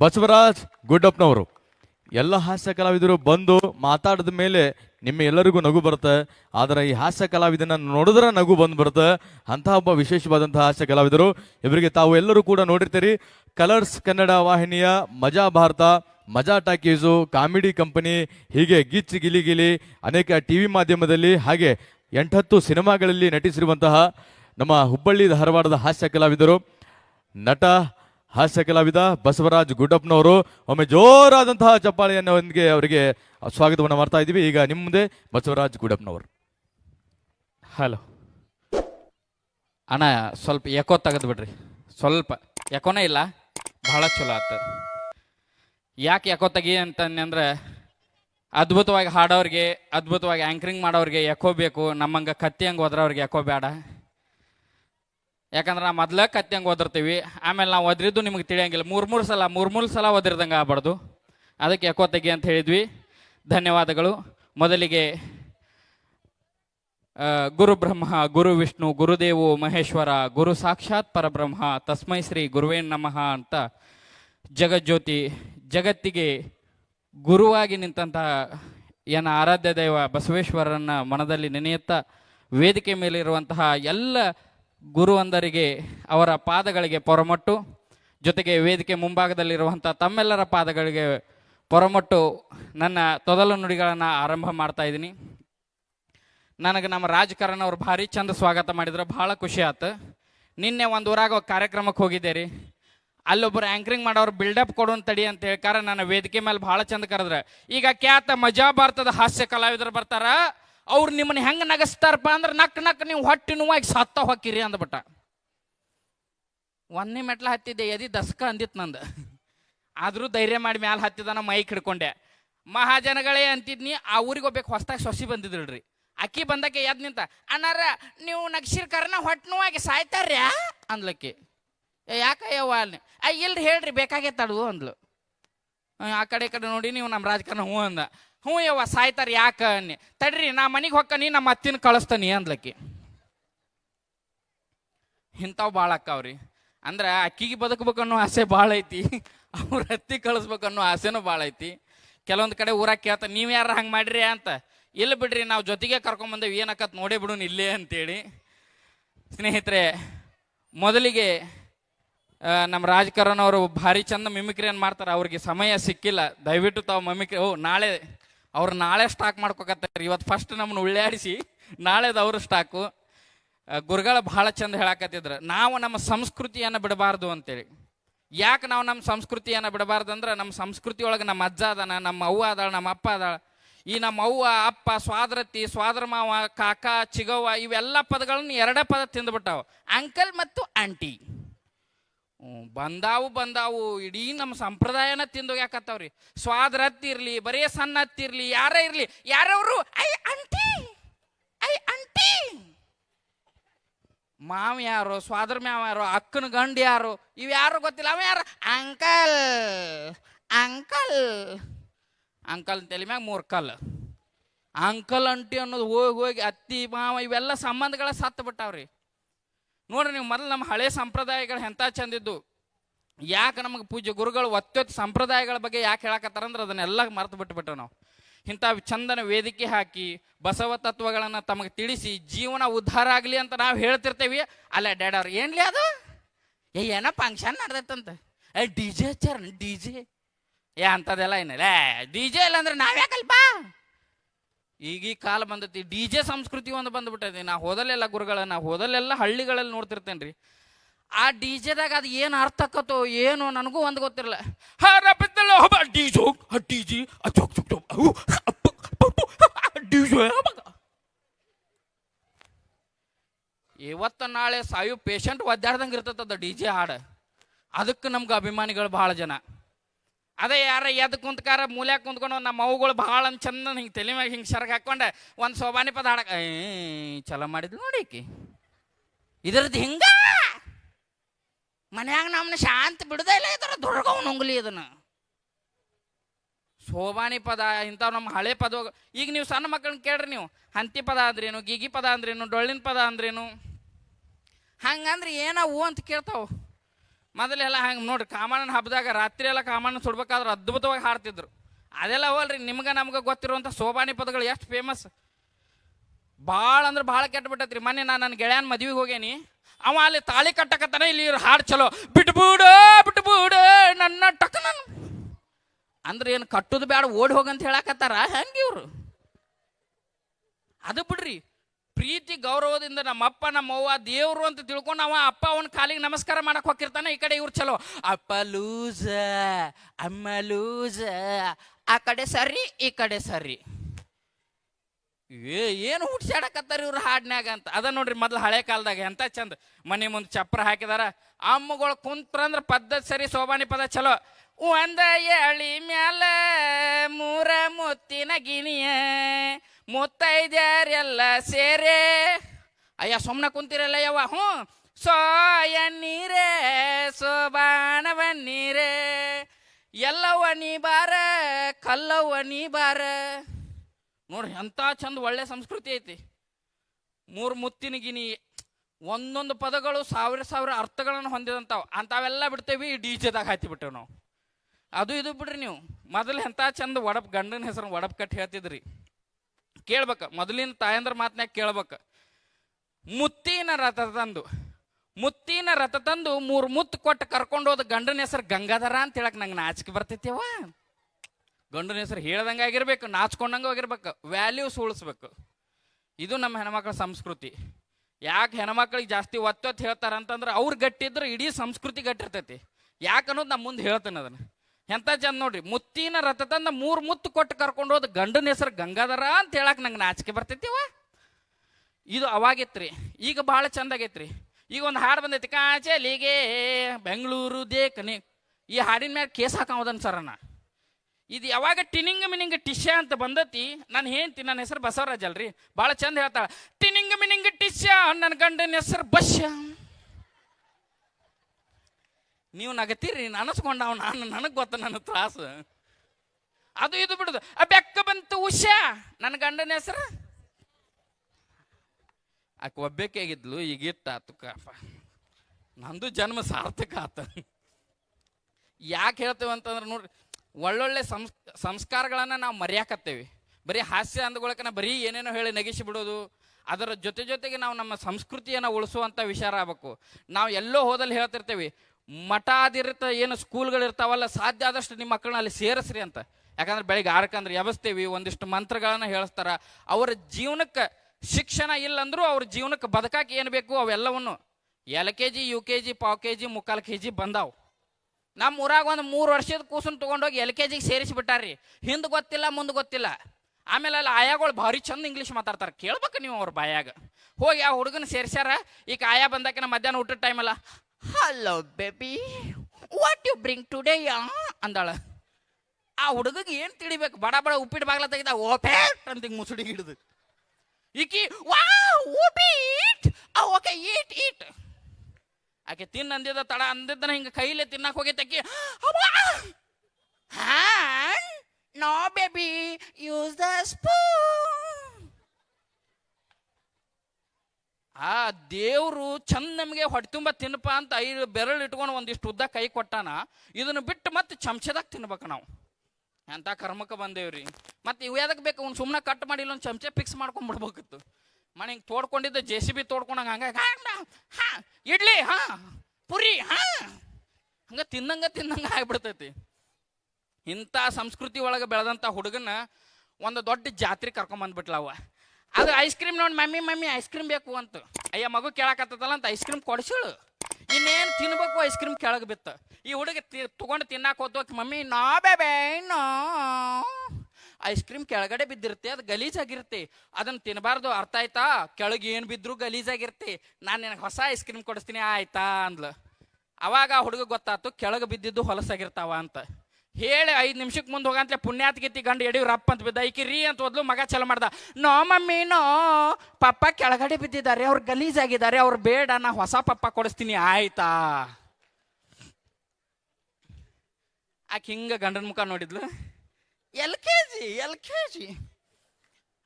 ಬಸವರಾಜ್ ಗುಡ್ಡಪ್ಪನವರು. ಎಲ್ಲ ಹಾಸ್ಯ ಕಲಾವಿದರು ಬಂದು ಮಾತಾಡಿದ ಮೇಲೆ ನಿಮ್ಮ ಎಲ್ಲರಿಗೂ ನಗು ಬರುತ್ತೆ. ಆದರೆ ಈ ಹಾಸ್ಯ ಕಲಾವಿದನ ನೋಡಿದ್ರೆ ನಗು ಬಂದು ಬರುತ್ತೆ. ಅಂತಹ ಒಬ್ಬ ವಿಶೇಷವಾದಂತಹ ಹಾಸ್ಯ ಕಲಾವಿದರು. ಇವರಿಗೆ ತಾವು ಎಲ್ಲರೂ ಕೂಡ ನೋಡಿರ್ತೀರಿ. ಕಲರ್ಸ್ ಕನ್ನಡ ವಾಹಿನಿಯ ಮಜಾ ಭಾರತ, ಮಜಾ ಟಾಕೀಸು, ಕಾಮಿಡಿ ಕಂಪನಿ, ಹೀಗೆ ಗಿಚ್ ಗಿಲಿ ಗಿಲಿ ಅನೇಕ ಟಿವಿ ಮಾಧ್ಯಮದಲ್ಲಿ ಹಾಗೆ ಎಂಟತ್ತು ಸಿನಿಮಾಗಳಲ್ಲಿ ನಟಿಸಿರುವಂತಹ ನಮ್ಮ ಹುಬ್ಬಳ್ಳಿ ಧಾರವಾಡದ ಹಾಸ್ಯ ಕಲಾವಿದರು. ನಟ ಹಾಸ್ಯ ಕಲಾವಿದ ಬಸವರಾಜ್ ಗುಡ್ಡಪ್ಪನವರು ಒಮ್ಮೆ ಜೋರಾದಂತಹ ಚಪ್ಪಾಳೆಯನ್ನೊಂದಿಗೆ ಅವರಿಗೆ ಸ್ವಾಗತವನ್ನು ಮಾಡ್ತಾ ಇದ್ದೀವಿ. ಈಗ ನಿಮ್ಮ ಮುಂದೆ ಬಸವರಾಜ್ ಗುಡ್ಡಪ್ಪನವರು. ಹಲೋ. ಅಣ್ಣ, ಸ್ವಲ್ಪ ಎಕೋ ತೆಗೆದು ಬಿಡ್ರಿ. ಸ್ವಲ್ಪ. ಎಕೋನೇ ಇಲ್ಲ. ಬಹಳ ಚಲೋ ಆಗ್ತದೆ ಯಾಕೆ ಎಕೋ ತೆಗಿ ಅಂತಂದ್ರೆ ಅದ್ಭುತವಾಗಿ ಹಾಡೋರಿಗೆ, ಅದ್ಭುತವಾಗಿ ಆ್ಯಂಕರಿಂಗ್ ಮಾಡೋರಿಗೆ ಎಕೋ ಬೇಕು. ನಮ್ಮಂಗೆ ಕತ್ತಿ ಹಂಗೆ ಹೋದ್ರವ್ರಿಗೆ ಎಕೋ ಬೇಡ ಯಾಕಂದ್ರೆ ನಾವು ಮೊದ್ಲ ಕತ್ತಂಗೆ ಓದಿರ್ತೀವಿ ಆಮೇಲೆ ನಾವು ಓದ್ರಿದ್ದು ನಿಮಗೆ ತಿಳಿಯಂಗಿಲ್ಲ. ಮೂರು ಮೂರು ಸಲ, ಮೂರು ಮೂರು ಸಲ ಓದಿರ್ದಂಗೆ ಆಗ್ಬಾರ್ದು. ಅದಕ್ಕೆ ಯಾಕೋ ತೆಗಿ ಅಂತ ಹೇಳಿದ್ವಿ. ಧನ್ಯವಾದಗಳು. ಮೊದಲಿಗೆ ಗುರು ಬ್ರಹ್ಮ, ಗುರು ವಿಷ್ಣು, ಗುರುದೇವು ಮಹೇಶ್ವರ, ಗುರು ಸಾಕ್ಷಾತ್ ಪರಬ್ರಹ್ಮ, ತಸ್ಮೈ ಶ್ರೀ ಗುರುವೇ ನಮಃ ಅಂತ ಜಗಜ್ಯೋತಿ, ಜಗತ್ತಿಗೆ ಗುರುವಾಗಿ ನಿಂತಹ ಏನ ಆರಾಧ್ಯ ದೈವ ಬಸವೇಶ್ವರನ ಮನದಲ್ಲಿ ನೆನೆಯುತ್ತಾ ವೇದಿಕೆ ಮೇಲಿರುವಂತಹ ಎಲ್ಲ ಗುರುವಂದರಿಗೆ ಅವರ ಪಾದಗಳಿಗೆ ಪೊರಮಟ್ಟು, ಜೊತೆಗೆ ವೇದಿಕೆ ಮುಂಭಾಗದಲ್ಲಿರುವಂಥ ತಮ್ಮೆಲ್ಲರ ಪಾದಗಳಿಗೆ ಪೊರಮಟ್ಟು ನನ್ನ ತೊದಲು ನುಡಿಗಳನ್ನು ಆರಂಭ ಮಾಡ್ತಾ ಇದ್ದೀನಿ. ನನಗೆ ನಮ್ಮ ರಾಜಕಾರಣ ಅವ್ರು ಭಾರಿ ಚಂದ ಸ್ವಾಗತ ಮಾಡಿದ್ರು ಭಾಳ ಖುಷಿ ಆಯ್ತು. ನಿನ್ನೆ ಒಂದು ಊರಾಗ ಕಾರ್ಯಕ್ರಮಕ್ಕೆ ಹೋಗಿದ್ದೆ ರೀ ಅಲ್ಲೊಬ್ಬರು ಆ್ಯಂಕರಿಂಗ್ ಮಾಡೋರು ಬಿಲ್ಡಪ್ ಕೊಡೋನ್ ತಡಿ ಅಂತ ಹೇಳ್ಕಾರ ನನ್ನ ವೇದಿಕೆ ಮೇಲೆ ಭಾಳ ಚಂದ ಕರೆದ್ರೆ. ಈಗ ಖ್ಯಾತ ಮಜಾ ಭಾರತದ ಹಾಸ್ಯ ಕಲಾವಿದರು ಬರ್ತಾರ. ಅವ್ರು ನಿಮ್ಮನ್ನ ಹೆಂಗೆ ನಗಸ್ತಾರಪ್ಪ ಅಂದ್ರೆ ನಕ್ ನಕ್ ನೀವು ಹೊಟ್ಟೆ ನೋವಾಗಿ ಸತ್ತ ಹೊಕ್ಕಿರಿ ಅಂದ್ಬಿಟ್ಟ. ಒಂದನೇ ಮೆಟ್ಲ ಹತ್ತಿದ್ದೆ, ಎದಿ ದಸ್ಕ ಅಂದಿತ್ತು ನಂದು. ಆದರೂ ಧೈರ್ಯ ಮಾಡಿ ಮ್ಯಾಲ ಹತ್ತಿದ ಮೈಕ್ ಹಿಡ್ಕೊಂಡೆ. ಮಹಾಜನಗಳೇ ಅಂತಿದ್ನಿ, ಆ ಊರಿಗೆ ಹೋಗ್ಬೇಕು, ಹೊಸ್ದಾಗಿ ಸೊಸಿ ಬಂದಿದ್ರಿ ಅಕ್ಕಿ ಬಂದಕ್ಕೆ ಎದ್ ನಿಂತ, ಅಣ್ಣಾರ, ನೀವು ನಗ್ಸಿರ್ ಕರ್ನ ಹೊಟ್ಟೆ ನೋವಾಗಿ ಸಾಯ್ತಾರ್ಯಾ? ಅಂದ್ಲಕ್ಕಿ. ಯಾಕೆ ಯವ್ವ ಅಲ್ಲಿ ಇಲ್ರಿ ಹೇಳ್ರಿ, ಬೇಕಾಗೈತೆ ತಡು ಅಂದ್ಲು. ಆ, ಕಡೆ ಕಡೆ ನೋಡಿ ನೀವು ನಮ್ಮ ರಾಜಕಾರಣ ಹ್ಞೂ ಅಂದ. ಹ್ಞೂ ಯವ್ವ ಸಾಯ್ತಾರ ಯಾಕ ಅನ್ನಿ. ತಡ್ರಿ ನಾ ಮನೆಗೆ ಹೊಕ್ಕನಿ ನಮ್ಮ ಅತ್ತಿನ ಕಳಿಸ್ತಾನಿ ಅಂದ್ಲಕ್ಕಿ ಇಂಥವು ಭಾಳ ಅಕ್ಕಾವ್ರಿ. ಅಂದ್ರೆ ಅಕ್ಕಿಗೆ ಬದುಕಬೇಕನ್ನೋ ಆಸೆ ಭಾಳ ಐತಿ. ಅವ್ರ ಹತ್ತಿ ಕಳಿಸ್ಬೇಕನ್ನೋ ಆಸೆನೂ ಭಾಳ ಐತಿ. ಕೆಲವೊಂದು ಕಡೆ ಊರಾಗ ಕೇಳ್ತ ನೀವು ಯಾರು ಹಂಗೆ ಮಾಡ್ರಿ ಅಂತ? ಇಲ್ಲಿ ಬಿಡ್ರಿ ನಾವು ಜೊತೆಗೆ ಕರ್ಕೊಂಬಂದೇವಿ ಏನಕ್ಕತ್ ನೋಡೇ ಬಿಡು ಇಲ್ಲೇ ಅಂತೇಳಿ. ಸ್ನೇಹಿತರೆ ಮೊದಲಿಗೆ ನಮ್ಮ ರಾಜಕಾರಣ ಅವರು ಭಾರಿ ಚಂದ ಮಿಮಿಕ್ರಿಯನ್ನು ಮಾಡ್ತಾರೆ? ಅವ್ರಿಗೆ ಸಮಯ ಸಿಕ್ಕಿಲ್ಲ. ದಯವಿಟ್ಟು ತಾವು ಮಮಿಕ್ರಿ ಓ, ನಾಳೆ ಅವ್ರು ನಾಳೆ ಸ್ಟಾಕ್ ಮಾಡ್ಕೋಕತ್ತಾರೆ. ಇವತ್ತು ಫಸ್ಟ್ ನಮ್ಮನ್ನು ಉಳ್ಳಾಡಿಸಿ, ನಾಳೆದು ಅವರು ಸ್ಟಾಕು ಗುರುಗಳು ಭಾಳ ಚಂದ ಹೇಳಕತ್ತಿದ್ರು. ನಾವು ನಮ್ಮ ಸಂಸ್ಕೃತಿಯನ್ನು ಬಿಡಬಾರ್ದು ಅಂತೇಳಿ. ಯಾಕೆ ನಾವು ನಮ್ಮ ಸಂಸ್ಕೃತಿಯನ್ನು ಬಿಡಬಾರ್ದು ಅಂದ್ರೆ, ನಮ್ಮ ಸಂಸ್ಕೃತಿ ಒಳಗೆ ನಮ್ಮ ಅಜ್ಜ ಅದಾನ ನಮ್ಮ ಅವ್ವ ಅದಾಳ ನಮ್ಮ ಅಪ್ಪ ಅದಾಳ ಈ ನಮ್ಮ ಅವ್ವ, ಅಪ್ಪ, ಸ್ವಾದ್ರತಿ, ಸ್ವಾದ್ರ ಮಾವ, ಕಾಕ, ಚಿಗವ್ವ, ಇವೆಲ್ಲ ಪದಗಳನ್ನು ಎರಡೇ ಪದ ತಿಂದ್ಬಿಟ್ಟಾವ. ಅಂಕಲ್ ಮತ್ತು ಆಂಟಿ. ಬಂದಾವು ಬಂದಾವು, ಇಡೀ ನಮ್ಮ ಸಂಪ್ರದಾಯನ ತಿಂದೋಗ್ಯಾಕತ್ತಾವ್ರಿ. ಸ್ವಾದ್ರ ಹತ್ತಿರ್ಲಿ ಬರೇ ಸಣ್ಣ ಹತ್ತಿರ್ಲಿ ಯಾರೇ ಇರ್ಲಿ, ಯಾರವರು, ಐ ಅಂಟಿ ಐ ಅಂಟಿ ಮಾವ ಯಾರು, ಸ್ವಾದ್ರ ಮ್ಯಾವ ಯಾರು, ಅಕ್ಕನ ಗಂಡ ಯಾರು, ಇವ್ ಯಾರು ಗೊತ್ತಿಲ್ಲ, ಅವ ಯಾರು? Uncle uncle. ಅಂಕಲ್ ತಲೆ ಮ್ಯಾಗ ಮೂರು ಕಲ್ ಅಂಕಲ್ ಅಂಟಿ ಅನ್ನೋದು ಹೋಗಿ ಹೋಗಿ ಅತ್ತಿ, ಮಾವ, ಇವೆಲ್ಲ ಸಂಬಂಧಗಳ ಸತ್ತು ಬಿಟ್ಟಾವ್ರಿ ನೋಡ್ರಿ ನೀವು ಮೊದಲು ನಮ್ಮ ಹಳೆ ಸಂಪ್ರದಾಯಗಳು ಎಂಥ ಚಂದಿದ್ದು ಯಾಕೆ ನಮಗೆ ಪೂಜ್ಯ ಗುರುಗಳು ಒತ್ತೊತ್ತು ಸಂಪ್ರದಾಯಗಳ ಬಗ್ಗೆ ಯಾಕೆ ಹೇಳಕತ್ತಾರಂದ್ರೆ ಅದನ್ನೆಲ್ಲ ಮರೆತು ಬಿಟ್ಬಿಟ್ಟು ನಾವು. ಇಂಥ ಚಂದನ ವೇದಿಕೆ ಹಾಕಿ, ಬಸವ ತತ್ವಗಳನ್ನು ತಮಗೆ ತಿಳಿಸಿ, ಜೀವನ ಉದ್ಧಾರ ಆಗಲಿ ಅಂತ ನಾವು ಹೇಳ್ತಿರ್ತೇವಿ. ಅಲ್ಲ, ಡ್ಯಾಡ್ ಅವ್ರು, ಏನ್ಲಿ ಅದು? ಏ, ಏನೋ ಫಂಕ್ಷನ್ ನಡೆದೈತಂತ. ಏ, ಡಿ ಜೆ ಹಚ್ಚಾರ ಡಿ ಜೆ. ಏ, ಅಂಥದ್ದೆಲ್ಲ ಏನಿಲ್ಲ. ಡಿ ಜೆ ಇಲ್ಲ ಅಂದ್ರೆ ನಾವ್ಯಾಕಲ್ಪ? ಈಗ ಈ ಕಾಲ ಬಂದೈತಿ. ಡಿ ಜೆ ಸಂಸ್ಕೃತಿ ಒಂದು ಬಂದ್ಬಿಟ್ಟೈತಿ. ನಾ ಹೋದಲ್ಲೆಲ್ಲ ಗುರುಗಳ ನಾ ಹೋದಲ್ಲೆಲ್ಲ ಹಳ್ಳಿಗಳಲ್ಲಿ ನೋಡ್ತಿರ್ತೇನೆ ರೀ ಆ ಡಿ ಜೆದಾಗ ಅದು ಏನು ಅರ್ಥ ಆಕತ್ತೋ ಏನೋ ನನಗೂ ಒಂದು ಗೊತ್ತಿರಲ್ಲ ಡಿ ಜೋ ಡಿ ಜಿ ಡಿ ಜೋ ಇವತ್ತು ನಾಳೆ ಸಾಯು ಪೇಷಂಟ್ ಒದ್ದಾಡ್ದಂಗೆ ಇರ್ತದ ಡಿ ಜೆ ಹಾಡು. ಅದಕ್ಕೆ ನಮ್ಗೆ ಅಭಿಮಾನಿಗಳು ಭಾಳ ಜನ. ಅದೇ ಯಾರ ಎದ್ದು ಕುಂತ್ಕಾರ, ಮೂಲ್ಯಾಗ ಕುಂತ್ಕೊಂಡು ನಮ್ಮ ಅವುಗಳು ಭಾಳ ಚಂದ ಹಿಂಗೆ ತಲೆ ಮ್ಯಾಗ ಹಿಂಗೆ ಸರಗ್ ಹಾಕೊಂಡೆ ಒಂದು ಸೋಬಾನಿ ಪದ ಹಾಡಕ್ಕೆ ಚಲೋ ಮಾಡಿದ್ಲು ನೋಡಿ ಈಕಿ ಇದ್ರದ್ದು ಹಿಂಗ? ಮನ್ಯಾಗ ನಮ್ಮನ್ನ ಶಾಂತ ಬಿಡದೇ ಇಲ್ಲ, ಇದರ ದುರ್ಗವ್ ನುಂಗ್ಲಿ ಇದನ್ನ. ಸೋಬಾನಿ ಪದ, ಇಂಥವು ನಮ್ಮ ಹಳೆ ಪದ ಈಗ ನೀವು ಸಣ್ಣ ಮಕ್ಕಳನ್ನ ಕೇಳ್ರಿ ನೀವು. ಹಂತಿ ಪದ ಅಂದ್ರೇನು, ಗಿಗಿ ಪದ ಅಂದ್ರೇನು, ಡೊಳ್ಳಿನ ಪದ ಅಂದ್ರೇನು? ಹಂಗಂದ್ರೆ ಏನವು ಅಂತ ಕೇಳ್ತಾವ. ಮೊದಲೆಲ್ಲ ಹಂಗೆ ನೋಡ್ರಿ ಕಾಮಣ್ಣನ ಹಬ್ಬದಾಗ ರಾತ್ರಿ ಎಲ್ಲ ಕಾಮಣ್ಣ ಸುಡ್ಬೇಕಾದ್ರೆ ಅದ್ಭುತವಾಗಿ ಹಾಡ್ತಿದ್ರು. ಅದೆಲ್ಲ ಹೋಲ್ರಿ, ನಿಮ್ಗೆ ನಮ್ಗೆ ಗೊತ್ತಿರುವಂಥ ಸೋಬಾನಿ ಪದಗಳು ಎಷ್ಟು ಫೇಮಸ್ ಭಾಳ ಅಂದ್ರೆ ಭಾಳ ಕೆಟ್ಟ ಬಿಟ್ಟೈತ್ರಿ. ಮೊನ್ನೆ ನಾನು ನನ್ನ ಗೆಳೆಯನ ಮದ್ವೆಗೆ ಹೋಗೇನಿ, ಅವ ಅಲ್ಲಿ ತಾಳಿ ಕಟ್ಟಕತ್ತಾನೆ, ಇಲ್ಲಿ ಹಾಡು ಚಲೋ ಬಿಟ್ಬಿಡು ಬಿಟ್ಬಿಡು ನನ್ನ ಟಕ್ ನಾನು ಅಂದ್ರೆ ಏನು ಕಟ್ಟುದು ಬೇಡ ಓಡಿ ಹೋಗಂತ ಹೇಳಕತ್ತಾರ? ಹೆಂಗೆ ಇವರು? ಅದು ಬಿಡ್ರಿ ಪ್ರೀತಿ, ಗೌರವದಿಂದ ನಮ್ಮ ಅಪ್ಪ ನಮ್ಮ ಅವ್ವ ದೇವ್ರು ಅಂತ ತಿಳ್ಕೊಂಡು ಅವ ಅಪ್ಪ ಅವನ ಕಾಲಿಗೆ ನಮಸ್ಕಾರ ಮಾಡಕ್ ಹೋಗಿರ್ತಾನೆ ಈ ಕಡೆ ಇವ್ರು ಚಲೋ. ಅಪ್ಪ ಲೂಸ, ಅಮ್ಮ ಲೂಸ, ಆ ಕಡೆ ಸರಿ, ಈ ಕಡೆ ಸರಿ. ಏ, ಏನು ಹುಡ್ಸಾಡಕತ್ತಾರ ಇವ್ರು ಹಾಡ್ನ್ಯಾಗ ಅಂತ. ಅದ ನೋಡ್ರಿ ಮೊದ್ಲು ಹಳೆ ಕಾಲದಾಗ ಎಂತ ಚಂದ. ಮನೆ ಮುಂದೆ ಚಪ್ಪರ ಹಾಕಿದಾರ. ಅಮ್ಮಗಳು ಕುಂತ್ರಂದ್ರ ಪದ್ಧತಿ ಸರಿ, ಸೋಬಾನಿ ಪದ ಚಲೋ. ಒಂದ ಎಳಿ ಮ್ಯಾಲ ಮೂರ ಮುತ್ತಿನ ಗಿನಿಯ ಮುತ್ತೈದ್ಯಾರೆಲ್ಲ ಸೇರೆ. ಅಯ್ಯ ಸುಮ್ಮನೆ ಕುಂತಿರಲ್ಲ ಯವ್ವ ಹ್ಞೂ. ಸೋಯ ನೀರೇ, ಸೋಬಾಣವ ನೀರೇ. ಎಲ್ಲವ ನೀ ಬಾರ, ಕಲ್ಲವ್ವ ನೀ ಬಾರ. ನೋಡ್ರಿ, ಎಂಥ ಚಂದ ಒಳ್ಳೆ ಸಂಸ್ಕೃತಿ ಐತಿ. ಮೂರು ಮುತ್ತಿನ ಗಿನಿ, ಒಂದೊಂದು ಪದಗಳು ಸಾವಿರ ಸಾವಿರ ಅರ್ಥಗಳನ್ನು ಹೊಂದಿದಂಥವು. ಅಂಥವೆಲ್ಲ ಬಿಡ್ತೇವಿ ಡಿ ಜೆದಾಗ ಹಾಕಿ ಬಿಟ್ಟೇವೆ ನಾವು. ಅದು ಇದು ಬಿಡ್ರಿ ನೀವು. ಮೊದಲು ಎಂಥ ಚಂದ ಒಡಪ್, ಗಂಡನ ಹೆಸರು ಒಡಪ್ ಕಟ್ಟಿ ಹೇಳ್ತಿದ್ರಿ. ಕೇಳ್ಬೇಕ. ಮೊದಲಿನ ತಾಯಂದ್ರ ಮಾತನ್ಯಾಗ ಕೇಳ್ಬೇಕು. ಮುತ್ತಿನ ರಥ ತಂದು, ಮುತ್ತಿನ ರಥ ತಂದು ಮೂರು ಮುತ್ತು ಕೊಟ್ಟು ಕರ್ಕೊಂಡು ಹೋದ ಗಂಡನ ಹೆಸರು ಗಂಗಾಧರ ಅಂತ ಹೇಳಕ್ ನಂಗೆ ನಾಚಿಕೆ ಬರ್ತೈತಿವ ಗಂಡನ ಹೆಸರು ಹೇಳ್ದಂಗೆ ಆಗಿರ್ಬೇಕು, ನಾಚ್ಕೊಂಡಂಗೆ ಆಗಿರ್ಬೇಕು ವ್ಯಾಲ್ಯೂಸ್ ಉಳಿಸ್ಬೇಕು. ಇದು ನಮ್ಮ ಹೆಣ್ಮಕ್ಳ ಸಂಸ್ಕೃತಿ. ಯಾಕೆ ಹೆಣ್ಮಕ್ಳಿಗೆ ಜಾಸ್ತಿ ಒತ್ತೊತ್ತು ಹೇಳ್ತಾರ ಅಂತಂದ್ರೆ ಅವ್ರು ಗಟ್ಟಿದ್ರೆ ಇಡೀ ಸಂಸ್ಕೃತಿ ಗಟ್ಟಿರ್ತೈತಿ. ಯಾಕನ್ನೋದು ನಮ್ಮ ಮುಂದೆ ಹೇಳ್ತೇನೆ ಅದನ್ನ. ಎಂತ ಚಂದ ನೋಡ್ರಿ, ಮುತ್ತಿನ ರಥ ತಂದ ಮೂರು ಮುತ್ತು ಕೊಟ್ಟು ಕರ್ಕೊಂಡು ಹೋದ ಗಂಡನ ಹೆಸರು ಗಂಗಾಧರ ಅಂತ ಹೇಳಕ್ ನಂಗೆ ನಾಚಿಕೆ ಬರ್ತೈತಿವ ಇದು ಅವಾಗಿತ್ರಿ, ಈಗ ಭಾಳ ಚಂದ ಆಗೈತ್ರಿ ಈಗ ಒಂದು ಹಾಡು ಬಂದೈತಿ, ಕಾಚಲಿಗೆ ಬೆಂಗಳೂರು ದೇಕನೆ. ಈ ಹಾಡಿನ ಮ್ಯಾಲ ಕೇಸ್ ಹಾಕೋದನ್ ಸರನ ಇದು ಯಾವಾಗ ಟಿನಿಂಗ್ ಮಿನಿಂಗ್ ಟಿಶ್ಯ ಅಂತ ಬಂದತಿ, ನಾನು ಹೇಳ್ತೀನಿ ನನ್ನ ಹೆಸರು ಬಸವರಾಜ್ ಅಲ್ರಿ. ಭಾಳ ಚಂದ ಹೇಳ್ತಾಳ, ಟಿನಿಂಗ್ ಮಿನಿಂಗ್ ಟಿಶ್ಯ ನನ್ನ ಗಂಡನ ಹೆಸರು ಬಶ್ಯ. ನೀವು ನಗತೀರಿ ಅನಸ್ಕೊಂಡ ಅವ್ ನಾನು, ನನಗೆ ಗೊತ್ತ ನನ್ನ ತ್ರಾಸು. ಅದು ಇದು ಬಿಡುದು. ಆ ಬೆಕ್ಕ ಬಂತು ಉಷಾ. ನನ್ನ ಗಂಡನ ಹೆಸರು? ಆಕೆ ಒಬ್ಬೇಕಾಗಿದ್ಲು ಈಗಿತ್ತ ಆತು ನಂದು ಜನ್ಮ ಸಾರ್ಥಕ ಆತ. ಯಾಕೆ ಹೇಳ್ತೇವೆ ಅಂತಂದ್ರೆ ನೋಡ್ರಿ, ಒಳ್ಳೊಳ್ಳೆ ಸಂಸ್, ಸಂಸ್ಕಾರಗಳನ್ನು ನಾವು ಮರ್ಯಾಕತ್ತೇವೆ. ಬರೀ ಹಾಸ್ಯ ಅಂದ್ಕೊಳಕನ ಬರೀ ಏನೇನೋ ಹೇಳಿ ನಗಿಸಿ ಬಿಡೋದು. ಅದರ ಜೊತೆ ಜೊತೆಗೆ ನಾವು ನಮ್ಮ ಸಂಸ್ಕೃತಿಯನ್ನು ಉಳಿಸುವಂಥ ವಿಚಾರ ಆಗಬೇಕು. ನಾವು ಎಲ್ಲೋ ಹೋದಲ್ಲಿ ಹೇಳ್ತಿರ್ತೇವೆ ಮಠಾದಿರ್ತ ಏನು ಸ್ಕೂಲ್ಗಳು ಇರ್ತಾವಲ್ಲ, ಸಾಧ್ಯ ಆದಷ್ಟು ನಿಮ್ಮ ಮಕ್ಕಳನ್ನ ಅಲ್ಲಿ ಸೇರಿಸ್ರಿ ಅಂತ. ಯಾಕಂದ್ರೆ ಬೆಳಿಗ್ಗೆ ಆರಕಂದ್ರೆ ಎಬಸ್ತೇವಿ ಒಂದಿಷ್ಟು ಮಂತ್ರಗಳನ್ನ ಹೇಳಿಸ್ತಾರ. ಅವರ ಜೀವನಕ್ಕೆ ಶಿಕ್ಷಣ ಇಲ್ಲಂದ್ರೂ ಅವ್ರ ಜೀವನಕ್ಕೆ ಬದುಕಾಕೆ ಏನು ಬೇಕು ಅವೆಲ್ಲವನ್ನು? L K G, U K G, pav K G, ಮುಕ್ಕಾಲು ಕೆ ಜಿ ಬಂದಾವು. ನಮ್ಮ ಊರಾಗ ಒಂದು ಮೂರು ವರ್ಷದ ಕೂಸನ್ ತೊಗೊಂಡೋಗಿ ಎಲ್ ಕೆ ಜಿಗೆ ಸೇರಿಸಿಬಿಟ್ಟಾರ್ರಿ. ಹಿಂದೆ ಗೊತ್ತಿಲ್ಲ, ಮುಂದೆ ಗೊತ್ತಿಲ್ಲ. ಆಮೇಲೆ ಅಲ್ಲಿ ಆಯಾಗಳು ಭಾರಿ ಚಂದ ಇಂಗ್ಲೀಷ್ ಮಾತಾಡ್ತಾರೆ. ಕೇಳ್ಬೇಕು ನೀವು ಅವ್ರ ಬಾಯಾಗ. ಹೋಗಿ ಆ ಹುಡುಗನ ಸೇರಿಸ್ಯಾರ, ಈಗ ಆಯಾ ಬಂದಾಕಿನ ಮಧ್ಯಾಹ್ನ ಊಟದ ಟೈಮಲ್ಲ hello baby what you bring today ಅಂದಾಳ. ಆ ಹುಡುಗಗೆ ಏನು ತಿಳಿಬೇಕು? ಬಡ ಬಡ ಉಪ್ಪಿಟ್ಟು ಬಾಗ್ಲ ತೆಗಿದ ಓಪೇಟ್ ಅಂತ ಹಿಂಗೆ ಮುಸುಡಿ ಹಿಡಿದು. ಈಕಿ ವಾ ಉಪ್ಪಿಟ್! Okay, eat eat! ಆಕೆ ತಿನ್ನ ಅಂದಿದ ತಡ ಅಂದಿದ್ದನ ಹಿಂಗೆ ಕೈಲೇ ತಿನ್ನಕ್ಕೆ ಹೋಗೈತೆ ಆಕಿ. Hand no baby use the spoon ಆ ದೇವರು ಚಂದ ನಮಗೆ ಹೊಟ್ಟೆ ತುಂಬ ತಿನ್ನಪ್ಪ ಅಂತ ಐದು ಬೆರಳು ಇಟ್ಕೊಂಡು ಒಂದಿಷ್ಟು ಉದ್ದ ಕೈ ಕೊಟ್ಟಾನ, ಇದನ್ನು ಬಿಟ್ಟು ಮತ್ತೆ ಚಮಚದಾಗ ತಿನ್ಬೇಕು ನಾವು. ಅಂತ ಕರ್ಮಕ್ಕೆ ಬಂದೇವ್ರಿ. ಮತ್ತೆ ಇವು ಯಾವ್ದಕ್ಕೆ ಬೇಕು? ಅವ್ನು ಸುಮ್ಮನೆ ಕಟ್ ಮಾಡಿ ಇಲ್ಲೊಂದು ಚಮಚೆ ಫಿಕ್ಸ್ ಮಾಡ್ಕೊಂಡ್ಬಿಡ್ಬೇಕಿತ್ತು ಮನೆ ಹಿಂಗೆ ತೋಡ್ಕೊಂಡಿದ್ದ ಜೆ ಸಿ ಬಿ ತೋಡ್ಕೊಂಡಂಗೆ ಹಂಗಾಗಿ ಹಾ ಇಡ್ಲಿ, ಹಾ, ಪುರಿ, ಹಾ, ಹಂಗೆ ತಿನ್ನಂಗ ತಿನ್ನಂಗ ಆಗ್ಬಿಡ್ತೈತಿ. ಇಂಥ ಸಂಸ್ಕೃತಿ ಒಳಗೆ ಬೆಳೆದಂಥ ಹುಡುಗನ ಒಂದು ದೊಡ್ಡ ಜಾತ್ರೆ ಕರ್ಕೊಂಬಂದ್ಬಿಟ್ಲವ ಅದು ಐಸ್ ಕ್ರೀಮ್ ನೋಡಿ, ಮಮ್ಮಿ ಮಮ್ಮಿ ಐಸ್ ಕ್ರೀಮ್ ಬೇಕು ಅಂತ. ಅಯ್ಯ, ಮಗು ಕೇಳಕತ್ತದಲ್ಲ ಅಂತ ಐಸ್ ಕ್ರೀಮ್ ಕೊಡಿಸಳು. ಇನ್ನೇನು ತಿನ್ಬೇಕು ಐಸ್ ಕ್ರೀಮ್ ಕೆಳಗೆ ಬಿತ್ತ. ಈ ಹುಡುಗ ತಗೊಂಡು ತಿನ್ನಾಕ ಹೋದ್ವಾಕ ಮಮ್ಮಿ, ನಾ ಬೇಬೆ, ನೋ. ಐಸ್ ಕ್ರೀಮ್ ಕೆಳಗಡೆ ಬಿದ್ದಿರುತ್ತೆ, ಅದು ಗಲೀಜಾಗಿರುತ್ತೆ. ಅದನ್ನ ತಿನ್ನಬಾರ್ದು ಅರ್ಥ ಆಯ್ತಾ? ಕೆಳಗೆ ಏನು ಬಿದ್ರು ಗಲೀಜಾಗಿರುತ್ತೆ. ನಾನು ನಿನಗೆ ಹೊಸ ಐಸ್ ಕ್ರೀಮ್ ಕೊಡಿಸ್ತೀನಿ, ಆಯ್ತಾ ಅಂದ್ಲು. ಅವಾಗ ಆ ಹುಡುಗ ಗೊತ್ತಾಯ್ತು ಕೆಳಗೆ ಬಿದ್ದಿದ್ದು ಹೊಲಸಾಗಿರ್ತಾವ ಅಂತ. ಹೇಳಿ ಐದು ನಿಮಿಷಕ್ಕೆ ಮುಂದೆ ಹೋಗಂತಲೇ ಪುಣ್ಯಾತ್ಗಿತ್ತಿ ಗಂಡು ಯಡಿಯೂರಪ್ಪ ಅಂತ ಬಿದ್ದ, ಈಕಿ ರೀ ಅಂತ ಓದ್ಲು ಮಗ ಚಲ ಮಾಡ್ದ. ನೋ ಮಮ್ಮಿನೋ ಪಪ್ಪ ಕೆಳಗಡೆ ಬಿದ್ದಿದ್ದಾರೆ, ಅವ್ರು ಗಲೀಜಾಗಿದ್ದಾರೆ ಅವ್ರು ಬೇಡ, ನಾ ಹೊಸ ಪಪ್ಪ ಕೊಡಿಸ್ತೀನಿ, ಆಯ್ತಾ? ಆಕೆ ಹಿಂಗೆ ಗಂಡನ ಮುಖ ನೋಡಿದ್ಲು. L K G L K G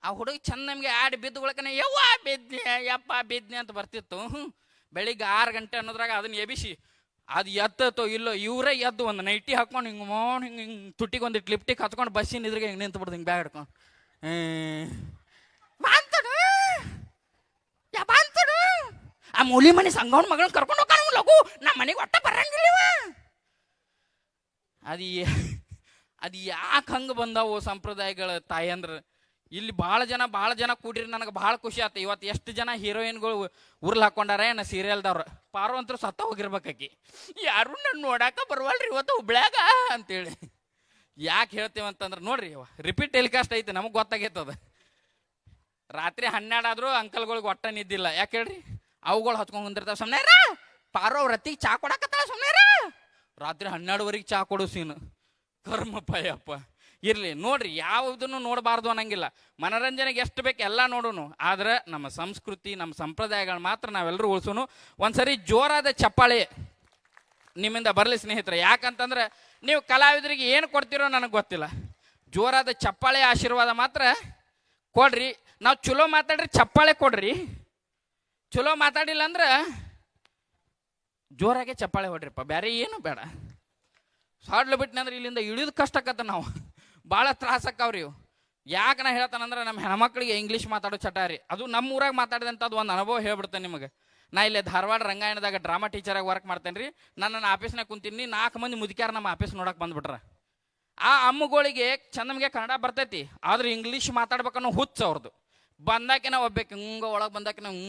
ಆ ಹುಡುಗ ಚಂದ ನಮಗೆ ಆಡಿ ಬಿದ್ದುಗಳಕನೆ ಯವ್ವ ಬಿದ್ನೆ ಯಪ್ಪ ಬಿದ್ನೆ ಅಂತ ಬರ್ತಿತ್ತು. ಹ್ಮ್. ಬೆಳಿಗ್ಗೆ ಆರು ಗಂಟೆ ಅನ್ನೋದ್ರಾಗ ಅದನ್ನ ಎಬಿಸಿ ಅದು ಎತ್ತೋ ಇಲ್ಲೋ ಇವರೇ ಎದ್ದು ಒಂದು ನೈಟಿ ಹಾಕೊಂಡು ಹಿಂಗೆ ಮೋಣ ಹಿಂಗೆ ಹಿಂಗೆ ತುಟ್ಟಿಗೆ ಒಂದು ಲಿಪ್ಟಿಗೆ ಹತ್ಕೊಂಡು ಬಸ್ಸಿನ ಇದ್ರಿಗೆ ಹಿಂಗೆ ನಿಂತು ಬಿಡ್ದು ಹಿಂಗೆ ಬ್ಯಾಗ್ ಹಿಡ್ಕೊಂಡು. ಆ ಮೂಲಿ ಮನೆ ಸಂಗವನ ಮಗಳನ್ನ ಕರ್ಕೊಂಡು ಹೋಗೋಣ ಲಘು. ನಮ್ಮ ಮನೆಗೆ ಒಟ್ಟ ಬರಂಗಿಲ್ಲವ. ಅದು ಅದು ಯಾಕೆ ಹಂಗೆ ಬಂದಾವು ಸಂಪ್ರದಾಯಗಳ ತಾಯಂದ್ರ. ಇಲ್ಲಿ ಭಾಳ ಜನ ಭಾಳ ಜನ ಕೂಡಿರಿ, ನನಗೆ ಭಾಳ ಖುಷಿ ಆಯ್ತು ಇವತ್ತು ಎಷ್ಟು ಜನ ಹೀರೋಯಿನ್ಗಳು ಉರ್ಲ್ ಹಾಕೊಂಡಾರ, ಏನ ಸೀರಿಯಲ್ದವ್ರು. ಪಾರು ಅಂತೂ ಸತ್ತ ಹೋಗಿರ್ಬೇಕಾಕಿ ಯಾರು ನನ್ನ ನೋಡಾಕ ಬರ್ವಲ್ರಿ ಇವತ್ತು ಹುಬ್ಳ್ಯಾಗ ಅಂತೇಳಿ. ಯಾಕೆ ಹೇಳ್ತೇವೆ ಅಂತಂದ್ರೆ ನೋಡ್ರಿ ರಿಪೀಟ್ ಟೆಲಿಕಾಸ್ಟ್ ಐತೆ, ನಮಗೆ ಗೊತ್ತಾಗೈತದ ರಾತ್ರಿ ಹನ್ನೆರಡಾದ್ರೂ ಅಂಕಲ್ಗಳಿಗೆ ಒಟ್ಟ ನಿದ್ದಿಲ್ಲ. ಯಾಕೆ ಹೇಳ್ರಿ? ಅವುಗಳು ಹತ್ಕೊಂಡು ಕುಂದಿರ್ತಾವೆ ಸುಮ್ಮನೆ ಪಾರೋ ರತ್ತಿಗೆ ಚಾ ಕೊಡಕತ್ತಾಳ ಸುಮ್ಮನೆ ರಾತ್ರಿ ಹನ್ನೆರಡುವರೆಗೆ ಚಾ ಕೊಡು ಸೀನು. ಕರ್ಮಪ್ಪ ಯಪ್ಪ ಇರ್ಲಿ. ನೋಡ್ರಿ, ಯಾವುದನ್ನು ನೋಡಬಾರ್ದು ಅನ್ನಂಗಿಲ್ಲ. ಮನೋರಂಜನೆಗೆ ಎಷ್ಟು ಬೇಕು ಎಲ್ಲ ನೋಡೋನು. ಆದ್ರೆ ನಮ್ಮ ಸಂಸ್ಕೃತಿ, ನಮ್ಮ ಸಂಪ್ರದಾಯಗಳು ಮಾತ್ರ ನಾವೆಲ್ಲರೂ ಉಳಿಸೋನು. ಒಂದ್ಸರಿ ಜೋರಾದ ಚಪ್ಪಾಳೆ ನಿಮ್ಮಿಂದ ಬರಲಿ ಸ್ನೇಹಿತರೆ. ಯಾಕಂತಂದ್ರೆ ನೀವು ಕಲಾವಿದರಿಗೆ ಏನು ಕೊಡ್ತೀರೋ ನನಗೆ ಗೊತ್ತಿಲ್ಲ. ಜೋರಾದ ಚಪ್ಪಾಳೆ ಆಶೀರ್ವಾದ ಮಾತ್ರ ಕೊಡ್ರಿ. ನಾವು ಚಲೋ ಮಾತಾಡ್ರಿ ಚಪ್ಪಾಳೆ ಕೊಡ್ರಿ. ಚಲೋ ಮಾತಾಡಿಲ್ಲ ಅಂದ್ರೆ ಜೋರಾಗೆ ಚಪ್ಪಾಳೆ ಹೊಡ್ರಿಪ್ಪ. ಬೇರೆ ಏನು ಬೇಡ. ಸಾಡ್ಲು ಬಿಟ್ನಂದ್ರೆ ಇಲ್ಲಿಂದ ಇಳಿದು ಕಷ್ಟ ನಾವು. ಭಾಳ ತ್ರಾಸಕ್ಕಾವ್ರಿ ಇವು. ಯಾಕೆ ನಾ ಹೇಳ್ತಾನಂದ್ರೆ ನಮ್ಮ ಹೆಣ್ಮಕ್ಳಿಗೆ ಇಂಗ್ಲೀಷ್ ಮಾತಾಡೋ ಚಟ ರೀ ಅದು ನಮ್ಮ ಊರಾಗ ಮಾತಾಡಿದಂಥದ್ದು ಒಂದು ಅನುಭವ ಹೇಳ್ಬಿಡ್ತೇನೆ ನಿಮಗೆ. ನಾ ಇಲ್ಲೇ ಧಾರವಾಡ ರಂಗಾಯಣದಾಗ ಡ್ರಾಮಾ ಟೀಚರಾಗಿ ವರ್ಕ್ ಮಾಡ್ತೇನೆ ರೀ ನಾನು ನನ್ನ ಆಫೀಸ್ನಾಗ ಕುಂತೀನಿ ನಾಲ್ಕು ಮಂದಿ ಮುದುಕ್ಯಾರ ನಮ್ಮ ಆಫೀಸ್ ನೋಡಕ್ಕೆ ಬಂದ್ಬಿಟ್ರ. ಆ ಅಮ್ಮಗಳಿಗೆ ಚಂದಮ್ಗೆ ಕನ್ನಡ ಬರ್ತೈತಿ, ಆದ್ರೆ ಇಂಗ್ಲೀಷ್ ಮಾತಾಡ್ಬೇಕನ್ನೋ ಹುಚ್ಚ ಅವ್ರದ್ದು ಬಂದಾಕೆ ನಾವು ಒಬ್ಬೇಕು ಹಿಂಗ ಒಳಗೆ ಬಂದಾಕಿನ ನಾವು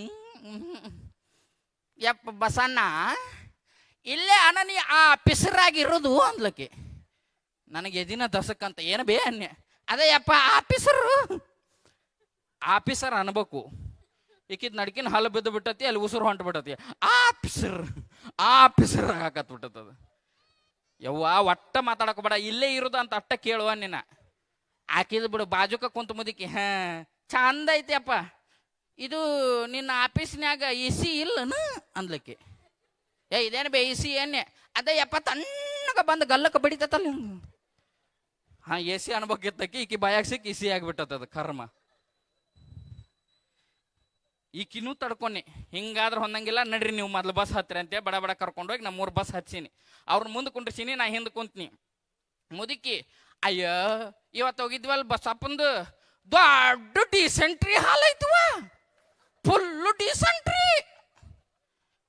ಯಪ್ಪ ಬಸಣ್ಣ, ಇಲ್ಲೇ ಅಣ್ಣ ನೀ ಆ ಪಿಸರಾಗಿರೋದು ಅಂದ್ಲಕ್ಕೆ ನನಗೆ ಎದಿನ ದಸಕ್ಕಂತ ಏನು ಬೇ ಅನ್ಯ? ಅದೇ ಯಪ್ಪ ಆಫೀಸರು. ಆಫೀಸರ್ ಅನ್ಬೇಕು. ಈಕಿದ್ ನಡ್ಕಿನ ಹಲ್ಲು ಬಿದ್ದು ಬಿಟ್ಟತಿ, ಅಲ್ಲಿ ಉಸಿರು ಹೊಂಟು ಬಿಟ್ಟತಿ. ಆಫೀಸರ್ ಆಫೀಸರ್ ಹಾಕತ್ ಬಿಟ್ಟತದ ಯವ್ವ, ಒಟ್ಟ ಮಾತಾಡಕ ಬೇಡ, ಇಲ್ಲೇ ಇರೋದು ಅಂತ ಅಟ್ಟ ಕೇಳುವ ನಿನ್ನ. ಹಾಕಿದ್ ಬಿಡು, ಬಾಜುಕ ಕುಂತು ಮುದಿಕಿ. ಹಾ, ಚಂದ ಐತಿ ಅಪ್ಪ ಇದು ನಿನ್ನ ಆಫೀಸ್ನ್ಯಾಗ ಎ ಸಿ ಇಲ್ಲನ ಅನ್ಲಿಕ್ಕೆ. ಏ, ಇದೇನು ಬೇ ಎ ಸಿ ಏನೇ ಅದೇ ಯಪ್ಪ, ತಣ್ಣಗ ಬಂದು ಗಲ್ಲಕ್ಕೆ ಬಡಿತತ್ತಲ್ಲ ಹಾ ಎ ಸಿ ಅನ್ಬೇಕಿತ್ತಕ್ಕೆ ಈಕಿ ಬಾಯಾಗ ಸಿಕ್ಕಿ ಇಸಿ ಆಗ್ಬಿಟ್ಟದ ಕರ್ಮ. ಈಕಿನೂ ತಡ್ಕೊನಿ, ಹಿಂಗಾದ್ರೆ ಹೊಂದಂಗಿಲ್ಲ, ನಡ್ರಿ ನೀವು ಮೊದ್ಲು ಬಸ್ ಹತ್ತಿರ ಅಂತ ಬಡ ಬಡ ಕರ್ಕೊಂಡೋಗಿ ನಮ್ಮ ಮೂರು ಬಸ್ ಹಚ್ಚೀನಿ ಅವ್ರ ಮುಂದೆ ಕುಂಡ್ರಿಸೀನಿ, ನಾ ಹಿಂದೆ ಕುಂತೀನಿ. ಮುದುಕಿ, ಅಯ್ಯ ಇವತ್ತು ಹೋಗಿದ್ವಲ್ಲ ಬಸ್ ಅಪ್ಪಂದು ದೊಡ್ಡ ಡಿಸೆಂಟ್ರಿ ಹಾಲ್ ಐತವ ಫುಲ್ಲು ಡಿಸೆಂಟ್ರಿ.